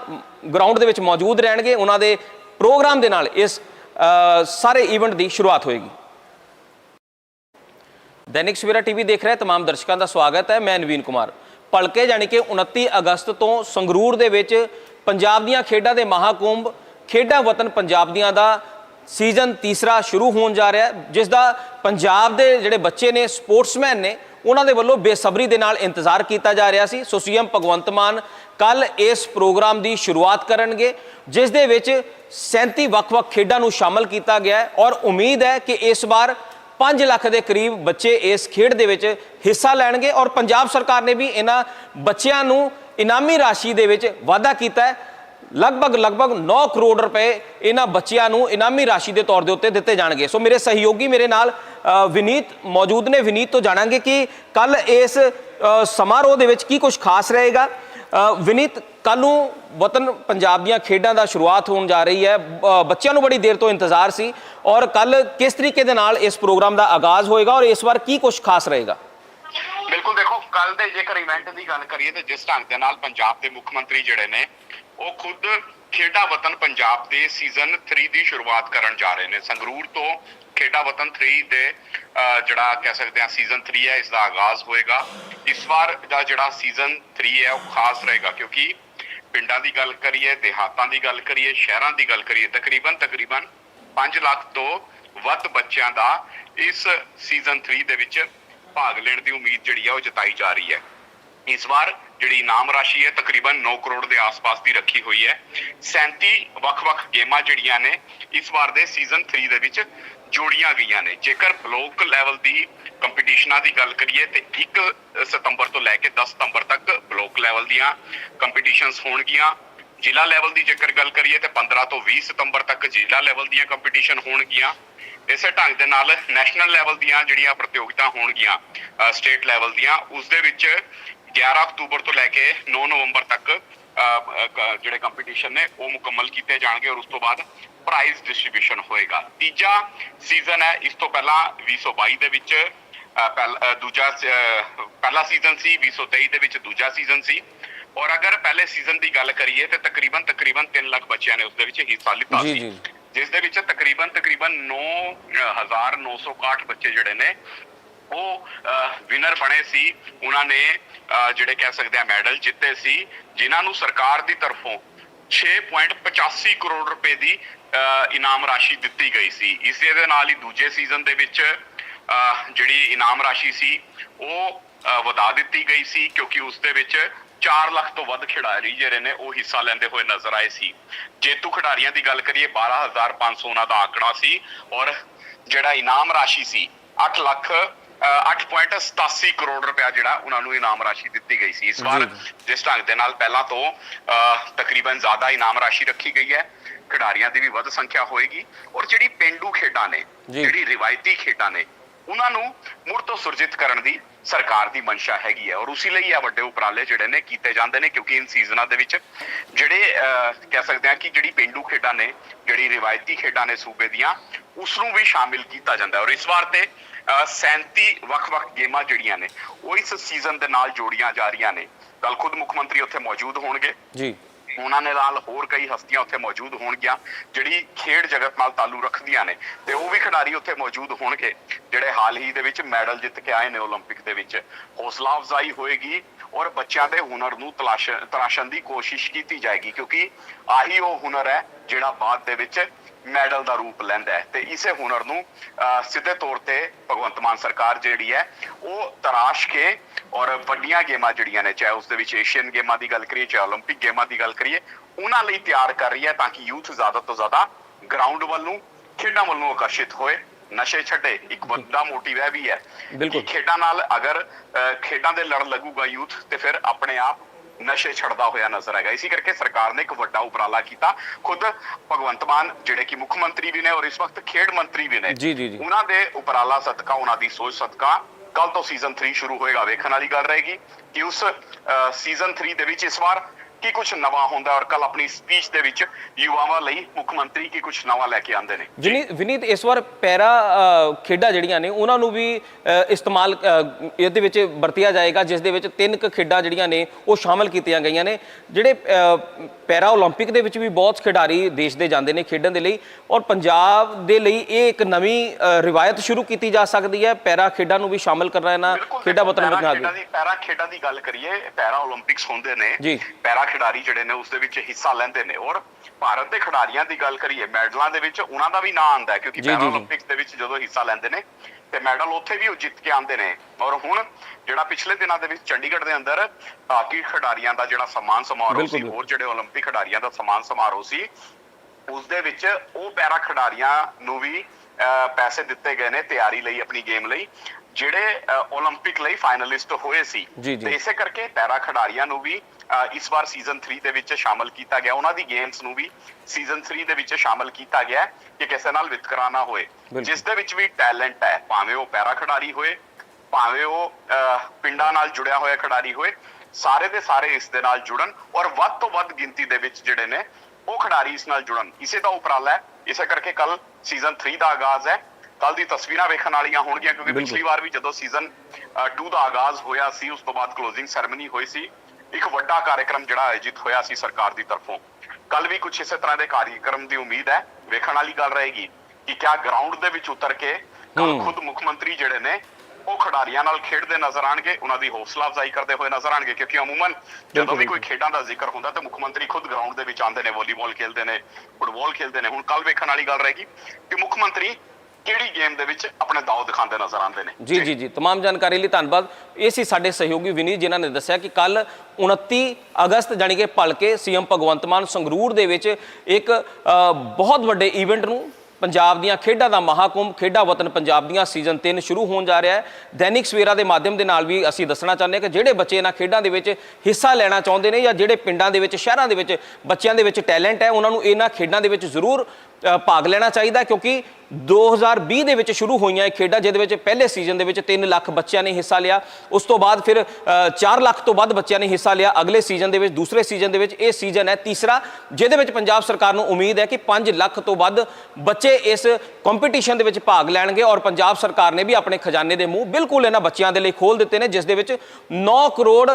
ਗਰਾਊਂਡ ਦੇ ਵਿੱਚ ਮੌਜੂਦ ਰਹਿਣਗੇ ਉਹਨਾਂ ਦੇ ਪ੍ਰੋਗਰਾਮ ਦੇ ਨਾਲ ਇਸ ਅ, ਸਾਰੇ ਇਵੈਂਟ ਦੀ ਸ਼ੁਰੂਆਤ ਹੋਏਗੀ ਦੈਨਿਕ ਸਵੇਰਾ ਟੀਵੀ ਦੇਖ ਰਹੇ तमाम ਦਰਸ਼ਕਾਂ ਦਾ ਸਵਾਗਤ ਹੈ ਮੈਂ ਨਵੀਨ ਕੁਮਾਰ ਭਲਕੇ ਜਾਣੀ ਕਿ 29 ਅਗਸਤ ਤੋਂ ਸੰਗਰੂਰ ਦੇ ਵਿੱਚ ਪੰਜਾਬ ਦੀਆਂ ਖੇਡਾਂ ਦੇ ਮਹਾਕੁੰਭ ਖੇਡਾਂ ਵਤਨ ਪੰਜਾਬ ਦੀਆਂ ਦਾ ਸੀਜ਼ਨ ਤੀਸਰਾ ਸ਼ੁਰੂ ਹੋਣ ਜਾ ਰਿਹਾ ਹੈ, ਜਿਸ ਦਾ ਪੰਜਾਬ ਦੇ ਜਿਹੜੇ ਬੱਚੇ ਨੇ, ਸਪੋਰਟਸਮੈਨ ਨੇ, ਉਹਨਾਂ ਦੇ ਵੱਲੋਂ ਬੇਸਬਰੀ ਦੇ ਨਾਲ ਇੰਤਜ਼ਾਰ ਕੀਤਾ ਜਾ ਰਿਹਾ ਸੀ। ਸੋ ਸੀਐਮ ਭਗਵੰਤ ਮਾਨ ਕੱਲ ਇਸ ਪ੍ਰੋਗਰਾਮ ਦੀ ਸ਼ੁਰੂਆਤ ਕਰਨਗੇ, ਜਿਸ ਦੇ ਵਿੱਚ 37 ਵੱਖ-ਵੱਖ ਖੇਡਾਂ ਨੂੰ ਸ਼ਾਮਲ ਕੀਤਾ ਗਿਆ ਹੈ ਔਰ ਉਮੀਦ ਹੈ ਕਿ ਇਸ ਵਾਰ 5 ਲੱਖ ਦੇ ਕਰੀਬ ਬੱਚੇ ਇਸ ਖੇਡ ਦੇ ਵਿੱਚ ਹਿੱਸਾ ਲੈਣਗੇ ਔਰ ਪੰਜਾਬ ਸਰਕਾਰ ਨੇ ਵੀ ਇਹਨਾਂ ਬੱਚਿਆਂ ਨੂੰ ਇਨਾਮੀ ਰਾਸ਼ੀ ਦੇ ਵਿੱਚ ਵਾਅਦਾ ਕੀਤਾ ਹੈ। ਲਗਭਗ ਲਗਭਗ 9 ਕਰੋੜ ਰੁਪਏ ਇਹਨਾਂ ਬੱਚਿਆਂ ਨੂੰ ਇਨਾਮੀ ਰਾਸ਼ੀ ਦੇ ਤੌਰ ਦੇ ਉੱਤੇ ਦਿੱਤੇ ਜਾਣਗੇ। ਸੋ ਮੇਰੇ ਸਹਿਯੋਗੀ ਮੇਰੇ ਨਾਲ ਵਿਨੀਤ ਮੌਜੂਦ ਨੇ। ਵਿਨੀਤ, ਤੋਂ ਜਾਣਾਂਗੇ ਕਿ ਕੱਲ ਇਸ ਸਮਾਰੋਹ ਦੇ ਵਿੱਚ ਕੀ ਕੁਝ ਖਾਸ ਰਹੇਗਾ। ਵਿਨੀਤ ਕੱਲ ਨੂੰ ਵਤਨ ਪੰਜਾਬ ਦੀਆਂ ਖੇਡਾਂ ਦਾ ਸ਼ੁਰੂਆਤ ਹੋਣ ਜਾ ਰਹੀ ਹੈ। ਬੱਚਿਆਂ ਨੂੰ ਬੜੀ ਦੇਰ ਤੋਂ ਇੰਤਜ਼ਾਰ ਸੀ ਔਰ ਕੱਲ ਕਿਸ ਤਰੀਕੇ ਦੇ ਨਾਲ ਇਸ ਪ੍ਰੋਗਰਾਮ ਦਾ ਆਗਾਜ਼ ਹੋਏਗਾ ਔਰ ਇਸ ਵਾਰ ਕੀ ਕੁਝ ਖਾਸ ਰਹੇਗਾ? ਬਿਲਕੁਲ ਦੇਖੋ ਕੱਲ ਦੇ ਜੇਕਰ ਇਵੈਂਟ ਦੀ ਗੱਲ ਕਰੀਏ ਤੇ ਜਿਸ ਢੰਗ ਦੇ ਨਾਲ ਪੰਜਾਬ ਦੇ ਮੁੱਖ ਮੰਤਰੀ ਜਿਹੜੇ ਨੇ ਉਹ ਖੁਦ ਖੇਡਾਂ ਵਤਨ ਪੰਜਾਬ ਦੇ ਸੀਜ਼ਨ 3 ਦੀ ਸ਼ੁਰੂਆਤ ਕਰਨ ਜਾ ਰਹੇ ਨੇ। ਸੰਗਰੂਰ ਤੋਂ ਖੇਡਾਂ ਵਤਨ 3 ਦੇ ਜਿਹੜਾ ਕਹਿ ਸਕਦੇ ਹਾਂ ਸੀਜ਼ਨ 3 ਹੈ ਇਸ ਦਾ ਆਗਾਜ਼ ਹੋਏਗਾ। ਇਸ ਵਾਰ ਦਾ ਜਿਹੜਾ ਸੀਜ਼ਨ 3 ਹੈ, ਉਹ ਖਾਸ ਰਹੇਗਾ ਕਿਉਂਕਿ ਪਿੰਡਾਂ ਦੀ ਗੱਲ ਕਰੀਏ, ਦੇਹਾਤਾਂ ਦੀ ਗੱਲ ਕਰੀਏ, ਸ਼ਹਿਰਾਂ ਦੀ ਗੱਲ ਕਰੀਏ, ਤਕਰੀਬਨ ਤਕਰੀਬਨ 5 ਲੱਖ ਤੋਂ ਵੱਧ ਬੱਚਿਆਂ ਦਾ ਇਸ ਸੀਜ਼ਨ 3 ਦੇ ਵਿੱਚ ਭਾਗ ਲੈਣ ਦੀ ਉਮੀਦ ਜਿਹੜੀ ਹੈ ਉਹ ਜਤਾਈ ਜਾ ਰਹੀ ਹੈ। ਇਸ ਵਾਰ ਜਿਹੜੀ ਇਨਾਮ ਰਾਸ਼ੀ ਹੈ, ਤਕਰੀਬਨ 9 ਕਰੋੜ ਦੇ ਆਸ-ਪਾਸ ਦੀ ਰੱਖੀ ਹੋਈ ਹੈ। 37 ਵੱਖ-ਵੱਖ ਗੇਮਾਂ ਜਿਹੜੀਆਂ ਨੇ, ਇਸ ਵਾਰ ਦੇ ਸੀਜ਼ਨ 3 ਦੇ ਵਿੱਚ ਜੋੜੀਆਂ ਗਈਆਂ ਨੇ। ਜੇਕਰ ਬਲੋਕ ਲੈਵਲ ਦੀ ਕੰਪੀਟੀਸ਼ਨਾਂ ਦੀ ਗੱਲ ਕਰੀਏ, ਤੇ 1 ਸਤੰਬਰ ਤੋਂ ਲੈ ਕੇ 10 ਸਤੰਬਰ ਤੱਕ ਬਲੋਕ ਲੈਵਲ ਦੀਆਂ ਕੰਪੀਟੀਸ਼ਨਸ ਹੋਣਗੀਆਂ। ਜ਼ਿਲ੍ਹਾ ਲੈਵਲ ਦੀ ਜੇਕਰ ਗੱਲ ਕਰੀਏ, ਤੇ 15 ਤੋਂ 20 ਸਤੰਬਰ ਤੱਕ ਜ਼ਿਲ੍ਹਾ ਲੈਵਲ ਦੀਆਂ ਕੰਪੀਟੀਸ਼ਨ ਹੋਣਗੀਆਂ। ਇਸੇ ਢੰਗ ਦੇ ਨਾਲ ਨੈਸ਼ਨਲ ਲੈਵਲ ਦੀਆਂ ਜਿਹੜੀਆਂ ਪ੍ਰਤੀਯੋਗਤਾ ਹੋਣਗੀਆਂ ਸਟੇਟ ਲੈਵਲ ਦੀਆਂ, ਉਸ ਦੇ ਵਿੱਚ 11 ਅਕਤੂਬਰ ਤੋਂ ਲੈ ਕੇ 9 ਨਵੰਬਰ ਤੱਕ ਜਿਹੜੇ ਕੰਪੀਟੀਸ਼ਨ ਨੇ ਉਹ ਮੁਕੰਮਲ ਕੀਤੇ ਜਾਣਗੇ ਔਰ ਉਸ ਤੋਂ ਬਾਅਦ ਪ੍ਰਾਈਜ਼ ਡਿਸਟ੍ਰੀਬਿਊਸ਼ਨ ਹੋਏਗਾ। ਤੀਜਾ ਸੀਜ਼ਨ ਹੈ ਇਸ ਤੋਂ ਪਹਿਲਾਂ 2022 ਦੇ ਵਿੱਚ ਦੂਜਾ ਪਹਿਲਾ ਸੀਜ਼ਨ ਸੀ 2023 ਦੇ ਵਿੱਚ ਦੂਜਾ ਸੀਜ਼ਨ ਸੀ। ਔਰ ਅਗਰ ਪਹਿਲੇ ਸੀਜ਼ਨ ਦੀ ਗੱਲ ਕਰੀਏ ਤੇ ਤਕਰੀਬਨ ਤਕਰੀਬਨ 3 ਲੱਖ ਬੱਚਿਆਂ ਨੇ ਉਸ ਦੇ ਵਿੱਚ ਹਿੱਸਾ ਲਿੱਤਾ ਸੀ। ਜਿਸ ਦੇ ਵਿੱਚ ਤਕਰੀਬਨ ਤਕਰੀਬਨ 9961 ਬੱਚੇ ਜਿਹੜੇ ਨੇ ਉਹ ਵਿਨਰ ਬਣੇ ਸੀ। ਉਹਨਾਂ ਨੇ ਅਹ, ਜਿਹੜੇ ਕਹਿ ਸਕਦੇ ਆ ਮੈਡਲ ਜਿੱਤੇ ਸੀ ਜਿਨ੍ਹਾਂ ਨੂੰ ਸਰਕਾਰ ਦੀ ਤਰਫੋਂ 6.85 ਕਰੋੜ ਰੁਪਏ ਦੀ ਅਹ, ਇਨਾਮ ਰਾਸ਼ੀ ਦਿੱਤੀ ਗਈ ਸੀ। ਇਸੇ ਦੇ ਨਾਲ ਹੀ ਦੂਜੇ ਸੀਜ਼ਨ ਦੇ ਵਿੱਚ ਜਿਹੜੀ ਇਨਾਮ ਰਾਸ਼ੀ ਸੀ ਉਹ ਵਧਾ ਦਿੱਤੀ ਗਈ ਸੀ ਕਿਉਂਕਿ ਉਸ ਦੇ ਵਿੱਚ 4 ਲੱਖ ਤੋਂ ਵੱਧ ਖਿਡਾਰੀ ਜਿਹੜੇ ਨੇ ਉਹ ਹਿੱਸਾ ਲੈਂਦੇ ਹੋਏ ਨਜ਼ਰ ਆਏ ਸੀ। ਜੇਤੂ ਖਿਡਾਰੀਆਂ ਦੀ ਗੱਲ ਕਰੀਏ 12500 ਉਹਨਾਂ ਦਾ ਆંકੜਾ ਸੀ ਔਰ ਜਿਹੜਾ ਇਨਾਮ ਰਾਸ਼ੀ ਸੀ 8 ਲੱਖ 8.87 ਕਰੋੜ ਰੁਪਇਆ ਜਿਹੜਾ ਉਹਨਾਂ ਨੂੰ ਇਨਾਮ ਰਾਸ਼ੀ ਦਿੱਤੀ ਗਈ ਸੀ। ਇਸ ਵਾਰ ਜਿਸ ਢੰਗ ਦੇ ਨਾਲ ਪਹਿਲਾਂ ਤੋਂ ਤਕਰੀਬਨ ਜ਼ਿਆਦਾ ਇਨਾਮ ਰਾਸ਼ੀ ਰੱਖੀ ਗਈ ਹੈ। ਖਿਡਾਰੀਆਂ ਦੀ ਵੀ ਵੱਧ ਸੰਖਿਆ ਹੋਏਗੀ। ਔਰ ਜਿਹੜੀ ਪਿੰਡੂ ਖੇਡਾਂ ਨੇ। ਜਿਹੜੀ ਰਿਵਾਇਤੀ ਖੇਡਾਂ ਨੇ ਉਹਨਾਂ ਨੂੰ ਮੁੜ ਤੋਂ ਸੁਰਜੀਤ ਕਰਨ ਦੀ ਸਰਕਾਰ ਦੀ ਮਨਸ਼ਾ ਹੈਗੀ ਹੈ। ਔਰ ਉਸੇ ਲਈ ਇਹ ਵੱਡੇ ਉਪਰਾਲੇ ਜਿਹੜੇ ਨੇ ਕੀਤੇ ਜਾਂਦੇ ਨੇ ਕਿਉਂਕਿ ਇਨ ਸੀਜ਼ਨਾਂ ਦੇ ਵਿੱਚ ਜਿਹੜੇ ਕਹਿ ਸਕਦੇ ਹਾਂ ਕਿ ਜਿਹੜੀ ਪਿੰਡੂ ਖੇਡਾਂ ਨੇ ਜਿਹੜੀ ਰਿਵਾਇਤੀ ਖੇਡਾਂ ਨੇ ਸੂਬੇ ਦੀਆਂ ਉਸ ਨੂੰ ਵੀ ਸ਼ਾਮਿਲ ਕੀਤਾ ਜਾਂਦਾ ਔਰ ਇਸ ਵਾਰ ਤੇ 37 ਵੱਖ-ਵੱਖ ਗੇਮਾਂ ਜਿਹੜੀਆਂ ਨੇ ਉਹ ਇਸ ਸੀਜ਼ਨ ਦੇ ਨਾਲ ਜੋੜੀਆਂ ਜਾ ਰਹੀਆਂ ਨੇ ਕੱਲ ਖੁਦ ਮੁੱਖ ਮੰਤਰੀ ਉੱਥੇ ਮੌਜੂਦ ਹੋਣਗੇ ਜੀ ਉਹਨਾਂ ਦੇ ਨਾਲ ਹੋਰ ਕਈ ਹਸਤੀਆਂ ਉੱਥੇ ਮੌਜੂਦ ਹੋਣਗੀਆਂ ਜਿਹੜੀ ਖੇਡ ਜਗਤ ਨਾਲ ਤਾਲੂ ਰੱਖਦੀਆਂ ਨੇ ਤੇ ਉਹ ਵੀ ਖਿਡਾਰੀ ਉੱਥੇ ਮੌਜੂਦ ਹੋਣਗੇ ਜਿਹੜੇ ਹਾਲ ਹੀ ਦੇ ਵਿੱਚ ਮੈਡਲ ਜਿੱਤ ਕੇ ਆਏ ਨੇ 올림픽 ਦੇ ਵਿੱਚ ਹੌਸਲਾ ਅਫਜ਼ਾਈ ਹੋਏਗੀ ਔਰ ਬੱਚਿਆਂ ਦੇ ਹੁਨਰ ਨੂੰ ਤਲਾਸ਼ ਤਰਾਸ਼ਣ ਦੀ ਕੋਸ਼ਿਸ਼ ਕੀਤੀ ਜਾਏਗੀ ਕਿਉਂਕਿ ਆਹੀ ਉਹ ਹੁਨਰ ਹੈ ਜਿਹੜਾ ਬਾਅਦ ਦੇ ਵਿੱਚ ਮੈਡਲ ਦਾ ਰੂਪ ਲੈਂਦਾ ਹੈ ਤੇ ਇਸੇ ਹੁਨਰ ਨੂੰ ਅਹ, ਸਿੱਧੇ ਤੌਰ ਤੇ ਭਗਵੰਤ ਮਾਨ ਸਰਕਾਰ ਜਿਹੜੀ ਹੈ ਉਹ ਤਰਾਸ਼ ਕੇ ਔਰ ਵੱਡੀਆਂ ਗੇਮਾਂ ਜਿਹੜੀਆਂ ਨੇ ਚਾਹੇ ਉਸ ਦੇ ਵਿੱਚ ਏਸ਼ੀਅਨ ਗੇਮਾਂ ਦੀ ਗੱਲ ਕਰੀਏ ਚਾਹੇ 올림픽 ਗੇਮਾਂ ਦੀ ਗੱਲ ਕਰੀਏ ਉਹਨਾਂ ਲਈ ਤਿਆਰ ਕਰ ਰਹੀ ਹੈ ਤਾਂ ਕਿ ਯੂਥ ਜ਼ਿਆਦਾ ਤੋਂ ਜ਼ਿਆਦਾ ਗਰਾਊਂਡ ਵੱਲ ਨੂੰ ਖੇਡਾਂ ਵੱਲ ਨੂੰ ਆਕਰਸ਼ਿਤ ਹੋਏ ਨਸ਼ੇ ਛੱਡੇ ਇੱਕ ਵੱਡਾ ਮੋਟਿਵ ਹੈ ਵੀ ਹੈ ਬਿਲਕੁਲ। ਕਿ ਖੇਡਾਂ ਨਾਲ ਅਗਰ ਅਹ, ਖੇਡਾਂ ਦੇ ਲੜ ਲੱਗੂਗਾ ਯੂਥ ਤੇ ਫਿਰ ਆਪਣੇ ਆਪ ਨਸ਼ੇ ਛੱਡਦਾ ਹੋਇਆ ਨਜ਼ਰ ਆਏਗਾ ਇਸੇ ਕਰਕੇ ਸਰਕਾਰ ਨੇ ਇੱਕ ਵੱਡਾ ਉਪਰਾਲਾ ਕੀਤਾ। ਖੁਦ ਭਗਵੰਤ ਮਾਨ ਜਿਹੜੇ ਕਿ ਮੁੱਖ ਮੰਤਰੀ ਵੀ ਨੇ ਔਰ ਇਸ ਵਕਤ ਖੇਡ ਮੰਤਰੀ ਵੀ ਨੇ ਜੀ, ਜੀ, ਜੀ। ਉਹਨਾਂ ਦੇ ਉਪਰਾਲਾ ਸਦਕਾ ਉਹਨਾਂ ਦੀ ਸੋਚ ਸਦਕਾ ਕੱਲ ਤੋਂ ਸੀਜ਼ਨ 3 ਸ਼ੁਰੂ ਹੋਏਗਾ। ਵੇਖਣ ਵਾਲੀ ਗੱਲ ਰਹੇਗੀ ਕਿ ਉਸ ਸੀਜ਼ਨ 3 ਦੇ ਵਿੱਚ ਇਸ ਵਾਰ ਕੀ ਕੁਝ ਨਵਾਂ ਹੁੰਦਾ ਔਰ ਕੱਲ ਆਪਣੀ ਸਪੀਚ ਦੇ ਵਿੱਚ ਯੁਵਾਵਾਂ ਲਈ ਮੁੱਖ ਮੰਤਰੀ ਕੀ ਕੁਝ ਨਵਾਂ ਲੈ ਕੇ ਆਂਦੇ ਨੇ? ਜਿਨੀ ਵਿਨੀਤ ਇਸ ਵਾਰ ਪੈਰਾ ਖੇਡਾਂ ਜਿਹੜੀਆਂ ਨੇ ਉਹਨਾਂ ਨੂੰ ਵੀ ਇਸਤੇਮਾਲ ਇਹਦੇ ਵਿੱਚ ਵਰਤਿਆ ਜਾਏਗਾ ਜਿਸ ਦੇ ਵਿੱਚ ਤਿੰਨ ਕ ਖੇਡਾਂ ਜਿਹੜੀਆਂ ਨੇ ਉਹ ਸ਼ਾਮਲ ਕੀਤੀਆਂ ਗਈਆਂ ਨੇ। ਜਿਹੜੇ ਪੈਰਾ 올림픽 ਦੇ ਵਿੱਚ ਵੀ ਬਹੁਤ ਖਿਡਾਰੀ ਦੇਸ਼ ਦੇ ਜਾਂਦੇ ਨੇ ਖੇਡਣ ਦੇ ਲਈ ਔਰ ਪੰਜਾਬ ਦੇ ਲਈ ਇਹ ਇੱਕ ਨਵੀਂ ਰਿਵਾਇਤ ਸ਼ੁਰੂ ਕੀਤੀ ਜਾ ਸਕਦੀ ਹੈ। ਪੈਰਾ ਖੇਡਾਂ ਨੂੰ ਵੀ ਸ਼ਾਮਲ ਕਰਨਾ ਇਹਨਾਂ ਖੇਡਾਂ ਵਤਨ ਵਿਗਾਗ ਪੈਰਾ ਖੇਡਾਂ ਦੀ ਗੱਲ ਕਰੀਏ ਪੈਰਾ 올림픽ਸ ਹੁੰਦੇ ਨੇ। ਪੈਰਾ ਖਿਡਾਰੀ ਜਿਹੜੇ ਨੇ ਉਸ ਦੇ ਵਿੱਚ ਹਿੱਸਾ ਲੈਂਦੇ ਨੇ। ਔਰ ਭਾਰਤ ਦੇ ਖਿਡਾਰੀਆਂ ਦੀ ਗੱਲ ਕਰੀਏ ਮੈਡਲਾਂ ਦੇ ਵਿੱਚ ਉਹਨਾਂ ਦਾ ਵੀ ਨਾਂ ਆਂਦਾ ਕਿਉਂਕਿ ਪੈਰਾਲੰਪਿਕਸ ਦੇ ਵਿੱਚ ਜਦੋਂ ਹਿੱਸਾ ਲੈਂਦੇ ਨੇ ਤੇ ਮੈਡਲ ਉੱਥੇ ਵੀ ਉਹ ਜਿੱਤ ਕੇ ਆਉਂਦੇ ਨੇ। ਔਰ ਹੁਣ ਜਿਹੜਾ ਪਿਛਲੇ ਦਿਨਾਂ ਦੇ ਵਿੱਚ ਚੰਡੀਗੜ੍ਹ ਦੇ ਅੰਦਰ ਹਾਕੀ ਖਿਡਾਰੀਆਂ ਦਾ ਜਿਹੜਾ ਸਮਾਨ ਸਮਾਰੋਹ ਸੀ ਹੋਰ ਜਿਹੜੇ 올림픽 ਖਿਡਾਰੀਆਂ ਦਾ ਸਮਾਨ ਸਮਾਰੋਹ ਸੀ ਉਸ ਦੇ ਵਿੱਚ ਉਹ ਪੈਰਾ ਖਿਡਾਰੀਆਂ ਨੂੰ ਵੀ ਪੈਸੇ ਦਿੱਤੇ ਗਏ ਨੇ ਤਿਆਰੀ ਲਈ ਆਪਣੀ ਗੇਮ ਲਈ। ਜਿਹੜੇ ਅਹ, 올림픽 ਲਈ ਫਾਈਨਲਿਸਟ ਹੋਏ ਸੀ ਜੀ, ਜੀ। ਤੇ ਇਸੇ ਕਰਕੇ ਪੈਰਾ ਖਿਡਾਰੀਆਂ ਨੂੰ ਵੀ ਅਹ, ਇਸ ਵਾਰ ਸੀਜ਼ਨ 3 ਦੇ ਵਿੱਚ ਸ਼ਾਮਲ ਕੀਤਾ ਗਿਆ ਉਹਨਾਂ ਦੀ ਗੇਮਸ ਨੂੰ ਵੀ ਸੀਜ਼ਨ 3 ਦੇ ਵਿੱਚ ਸ਼ਾਮਲ ਕੀਤਾ ਗਿਆ ਹੈ ਕਿ ਕਿਸੇ ਨਾਲ ਵਿਤਕਰਾ ਨਾ ਹੋਏ ਬਿਲਕੁਲ। ਜਿਸ ਦੇ ਵਿੱਚ ਵੀ ਟੈਲੈਂਟ ਹੈ ਭਾਵੇਂ ਉਹ ਪੈਰਾ ਖਿਡਾਰੀ ਹੋਏ ਭਾਵੇਂ ਉਹ ਅਹ, ਪਿੰਡਾਂ ਨਾਲ ਜੁੜਿਆ ਹੋਇਆ ਖਿਡਾਰੀ ਹੋਏ ਸਾਰੇ ਦੇ ਸਾਰੇ ਇਸ ਦੇ ਨਾਲ ਜੁੜਨ ਔਰ ਵੱਧ ਤੋਂ ਵੱਧ ਗਿਣਤੀ ਦੇ ਵਿੱਚ ਜਿਹੜੇ ਨੇ ਉਹ ਖਿਡਾਰੀ ਇਸ ਨਾਲ ਜੁੜਨ ਇਸੇ ਦਾ ਉਪਰਾਲਾ ਹੈ ਇਸੇ ਕਰਕੇ ਕੱਲ ਸੀਜ਼ਨ 3 ਦਾ ਆਗਾਜ਼ ਹੈ ਕੱਲ ਦੀ ਤਸਵੀਰਾਂ ਵੇਖਣ ਵਾਲੀਆਂ ਹੋਣਗੀਆਂ ਕਿਉਂਕਿ। ਪਿਛਲੀ ਵਾਰ ਵੀ ਜਦੋਂ ਸੀਜ਼ਨ 2 ਦਾ ਆਗਾਜ਼ ਹੋਇਆ ਸੀ ਉਸ ਤੋਂ ਬਾਅਦ ਕਲੋਜ਼ਿੰਗ ਸੈਰੇਮਨੀ ਹੋਈ ਸੀ। ਇੱਕ ਵੱਡਾ ਕਾਰਜਕ੍ਰਮ ਜਿਹੜਾ ਆਯੋਜਿਤ ਹੋਇਆ ਸੀ ਸਰਕਾਰ ਦੀ ਤਰਫੋਂ। ਕੱਲ ਵੀ ਕੁਝ ਇਸੇ ਤਰ੍ਹਾਂ ਦੇ ਕਾਰਜਕ੍ਰਮ ਦੀ ਉਮੀਦ ਹੈ। ਵੇਖਣ ਵਾਲੀ ਗੱਲ ਰਹੇਗੀ ਕਿ ਕਿਆ ਗਰਾਊਂਡ ਦੇ ਵਿੱਚ ਉਤਰ ਕੇ ਕੱਲ। ਖੁਦ ਮੁੱਖ ਮੰਤਰੀ ਜਿਹੜੇ ਨੇ ਉਹ ਖਿਡਾਰੀਆਂ ਨਾਲ ਖੇਡਦੇ ਨਜ਼ਰ ਆਣਗੇ ਉਹਨਾਂ ਦੀ ਹੌਸਲਾ ਅਫਜ਼ਾਈ ਕਰਦੇ ਹੋਏ ਨਜ਼ਰ ਆਣਗੇ ਕਿਉਂਕਿ ਅਮੂਮਨ ਜਦੋਂ ਵੀ ਕੋਈ ਖੇਡਾਂ ਦਾ ਜ਼ਿਕਰ ਹੁੰਦਾ ਤਾਂ ਮੁੱਖ ਮੰਤਰੀ ਖੁਦ ਗਰਾਊਂਡ ਦੇ ਵਿੱਚ ਆਉਂਦੇ ਨੇ ਵਾਲੀਬਾਲ ਖੇਡਦੇ ਨੇ ਫੁੱਟਬਾਲ ਖੇਡਦੇ ਨੇ। ਹੁਣ ਕੱਲ ਵੇਖਣ ਵਾਲੀ ਗੱਲ ਰਹੇਗੀ ਕਿ ਮੁੱਖ ਮੰਤਰੀ ਕਿਹੜੀ ਗੇਮ ਦੇ ਵਿੱਚ ਆਪਣੇ ਦਾਅ ਦਿਖਾਉਂਦੇ ਨਜ਼ਰ ਆਉਂਦੇ ਨੇ ਜੀ ਜੀ ਜੀ तमाम ਜਾਣਕਾਰੀ ਲਈ ਧੰਨਵਾਦ ਇਹ ਸੀ ਸਾਡੇ ਸਹਿਯੋਗੀ ਵਿਨੀਤ ਜਿਨ੍ਹਾਂ ਨੇ ਦੱਸਿਆ ਕਿ ਕੱਲ 29 ਅਗਸਤ ਜਾਣੀ ਕਿ ਭਲਕੇ ਸੀਐਮ ਭਗਵੰਤ ਮਾਨ ਸੰਗਰੂਰ ਦੇ ਵਿੱਚ ਇੱਕ ਅ, ਬਹੁਤ ਵੱਡੇ ਇਵੈਂਟ ਨੂੰ ਪੰਜਾਬ ਦੀਆਂ ਖੇਡਾਂ ਦਾ ਮਹਾਕੁੰਭ ਖੇਡਾਂ ਵਤਨ ਪੰਜਾਬ ਦੀਆਂ ਸੀਜ਼ਨ 3 ਸ਼ੁਰੂ ਹੋਣ ਜਾ ਰਿਹਾ ਹੈ ਦੈਨਿਕ ਸਵੇਰਾ ਦੇ ਮਾਧਿਅਮ ਦੇ ਨਾਲ ਵੀ ਅਸੀਂ ਦੱਸਣਾ ਚਾਹੁੰਦੇ ਹਾਂ ਕਿ ਜਿਹੜੇ ਬੱਚੇ ਇਹਨਾਂ ਖੇਡਾਂ ਦੇ ਵਿੱਚ ਹਿੱਸਾ ਲੈਣਾ ਚਾਹੁੰਦੇ ਨੇ ਜਾਂ ਜਿਹੜੇ ਪਿੰਡਾਂ ਦੇ ਵਿੱਚ ਸ਼ਹਿਰਾਂ ਦੇ ਵਿੱਚ ਬੱਚਿਆਂ ਦੇ ਵਿੱਚ ਟੈਲੈਂਟ ਹੈ ਉਹਨਾਂ ਨੂੰ ਇਹਨਾਂ ਖੇਡਾਂ ਦੇ ਵਿੱਚ ਜ਼ਰੂਰ ਅ, ਭਾਗ ਲੈਣਾ ਚਾਹੀਦਾ ਹੈ ਕਿਉਂਕਿ 2020 ਦੇ ਵਿੱਚ ਸ਼ੁਰੂ ਹੋਈਆਂ ਇਹ ਖੇਡਾਂ, ਜਿਹਦੇ ਵਿੱਚ ਪਹਿਲੇ ਸੀਜ਼ਨ ਦੇ ਵਿੱਚ 3 ਲੱਖ ਬੱਚਿਆਂ ਨੇ ਹਿੱਸਾ ਲਿਆ। ਉਸ ਤੋਂ ਬਾਅਦ ਫਿਰ 4 ਲੱਖ ਤੋਂ ਵੱਧ ਬੱਚਿਆਂ ਨੇ ਹਿੱਸਾ ਲਿਆ। ਅਗਲੇ ਸੀਜ਼ਨ ਦੇ ਵਿੱਚ, ਦੂਸਰੇ ਸੀਜ਼ਨ ਦੇ ਵਿੱਚ ਇਹ ਸੀਜ਼ਨ ਹੈ ਤੀਸਰਾ, ਜਿਹਦੇ ਵਿੱਚ ਪੰਜਾਬ ਸਰਕਾਰ ਨੂੰ ਉਮੀਦ ਹੈ ਕਿ 5 ਲੱਖ ਤੋਂ ਵੱਧ ਬੱਚੇ ਇਸ ਕੰਪੀਟੀਸ਼ਨ ਦੇ ਵਿੱਚ ਭਾਗ ਲੈਣਗੇ ਔਰ ਪੰਜਾਬ ਸਰਕਾਰ ਨੇ ਵੀ ਆਪਣੇ ਖਜ਼ਾਨੇ ਦੇ ਮੂੰਹ ਬਿਲਕੁਲ ਇਹਨਾਂ ਬੱਚਿਆਂ ਦੇ ਲਈ ਖੋਲ ਦਿੱਤੇ ਨੇ, ਜਿਸ ਦੇ ਵਿੱਚ 9 ਕਰੋੜ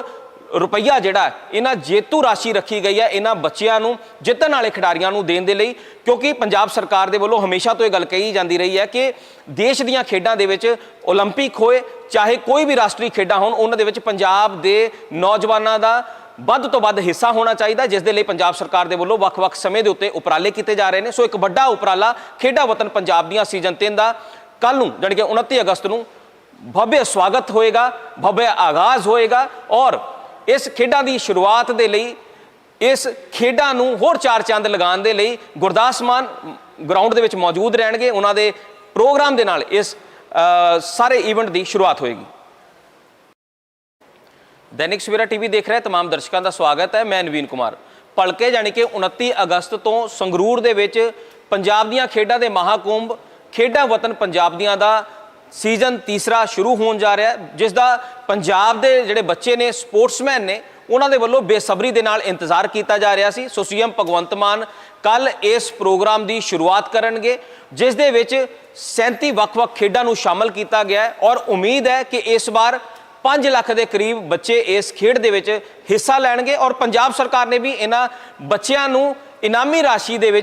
ਰੁਪਈਆ ਜਿਹੜਾ ਇਹਨਾਂ ਜੇਤੂ ਰਾਸ਼ੀ ਰੱਖੀ ਗਈ ਹੈ ਇਹਨਾਂ ਬੱਚਿਆਂ ਨੂੰ, ਜਿੱਤਣ ਵਾਲੇ ਖਿਡਾਰੀਆਂ ਨੂੰ ਦੇਣ ਦੇ ਲਈ, ਕਿਉਂਕਿ ਪੰਜਾਬ ਸਰਕਾਰ ਦੇ ਵੱਲੋਂ ਹਮੇਸ਼ਾ ਤੋਂ ਇਹ ਗੱਲ ਕਹੀ ਜਾਂਦੀ ਰਹੀ ਹੈ ਕਿ ਦੇਸ਼ ਦੀਆਂ ਖੇਡਾਂ ਦੇ ਵਿੱਚ 올림픽 ਹੋਏ, ਚਾਹੇ ਕੋਈ ਵੀ ਰਾਸ਼ਟਰੀ ਖੇਡਾਂ ਹੋਣ, ਉਹਨਾਂ ਦੇ ਵਿੱਚ ਪੰਜਾਬ ਦੇ ਨੌਜਵਾਨਾਂ ਦਾ ਵੱਧ ਤੋਂ ਵੱਧ ਹਿੱਸਾ ਹੋਣਾ ਚਾਹੀਦਾ, ਜਿਸ ਦੇ ਲਈ ਪੰਜਾਬ ਸਰਕਾਰ ਦੇ ਵੱਲੋਂ ਵੱਖ-ਵੱਖ ਸਮੇਂ ਦੇ ਉੱਤੇ ਉਪਰਾਲੇ ਕੀਤੇ ਜਾ ਰਹੇ ਨੇ। ਸੋ ਇੱਕ ਵੱਡਾ ਉਪਰਾਲਾ ਖੇਡਾਂ ਵਤਨ ਪੰਜਾਬ ਦੀਆਂ ਸੀਜ਼ਨ 3 ਦਾ ਕੱਲ ਨੂੰ ਜਾਨਕਿ 29 ਅਗਸਤ ਨੂੰ, ਭਵਯ ਸਵਾਗਤ ਹੋਏਗਾ, ਭਵਯ ਆਗਾਜ਼ ਹੋਏਗਾ ਔਰ ਇਸ ਖੇਡਾਂ ਦੀ ਸ਼ੁਰੂਆਤ ਦੇ ਲਈ ਇਸ ਖੇਡਾਂ ਨੂੰ ਹੋਰ ਚਾਰ ਚੰਦ ਲਗਾਉਣ ਦੇ ਲਈ ਗੁਰਦਾਸ ਮਾਨ ਗਰਾਊਂਡ ਦੇ ਵਿੱਚ ਮੌਜੂਦ ਰਹਿਣਗੇ ਉਹਨਾਂ ਦੇ ਪ੍ਰੋਗਰਾਮ ਦੇ ਨਾਲ ਇਸ ਅ, ਸਾਰੇ ਇਵੈਂਟ ਦੀ ਸ਼ੁਰੂਆਤ ਹੋਏਗੀ ਦੈਨਿਕ ਸਵੇਰਾ ਟੀਵੀ ਦੇਖ ਰਹੇ तमाम ਦਰਸ਼ਕਾਂ ਦਾ ਸਵਾਗਤ ਹੈ ਮੈਂ ਨਵੀਨ ਕੁਮਾਰ ਭਲਕੇ ਜਾਣੀ ਕਿ 29 ਅਗਸਤ ਤੋਂ ਸੰਗਰੂਰ ਦੇ ਵਿੱਚ ਪੰਜਾਬ ਦੀਆਂ ਖੇਡਾਂ ਦੇ ਮਹਾਕੁੰਭ ਖੇਡਾਂ ਵਤਨ ਪੰਜਾਬ ਦੀਆਂ ਦਾ ਸੀਜ਼ਨ ਤੀਸਰਾ ਸ਼ੁਰੂ ਹੋਣ ਜਾ ਰਿਹਾ ਹੈ ਜਿਸ ਦਾ ਪੰਜਾਬ ਦੇ ਜਿਹੜੇ ਬੱਚੇ ਨੇ, ਸਪੋਰਟਸਮੈਨ ਨੇ, ਉਹਨਾਂ ਦੇ ਵੱਲੋਂ ਬੇਸਬਰੀ ਦੇ ਨਾਲ ਇੰਤਜ਼ਾਰ ਕੀਤਾ ਜਾ ਰਿਹਾ ਸੀ। ਸੋ ਸੀਐਮ ਭਗਵੰਤ ਮਾਨ ਕੱਲ ਇਸ ਪ੍ਰੋਗਰਾਮ ਦੀ ਸ਼ੁਰੂਆਤ ਕਰਨਗੇ, ਜਿਸ ਦੇ ਵਿੱਚ 37 ਵੱਖ-ਵੱਖ ਖੇਡਾਂ ਨੂੰ ਸ਼ਾਮਲ ਕੀਤਾ ਗਿਆ ਹੈ ਔਰ ਉਮੀਦ ਹੈ ਕਿ ਇਸ ਵਾਰ 5 ਲੱਖ ਦੇ ਕਰੀਬ ਬੱਚੇ ਇਸ ਖੇਡ ਦੇ ਵਿੱਚ ਹਿੱਸਾ ਲੈਣਗੇ ਔਰ ਪੰਜਾਬ ਸਰਕਾਰ ਨੇ ਵੀ ਇਹਨਾਂ ਬੱਚਿਆਂ ਨੂੰ ਇਨਾਮੀ ਰਾਸ਼ੀ ਦੇ ਵਿੱਚ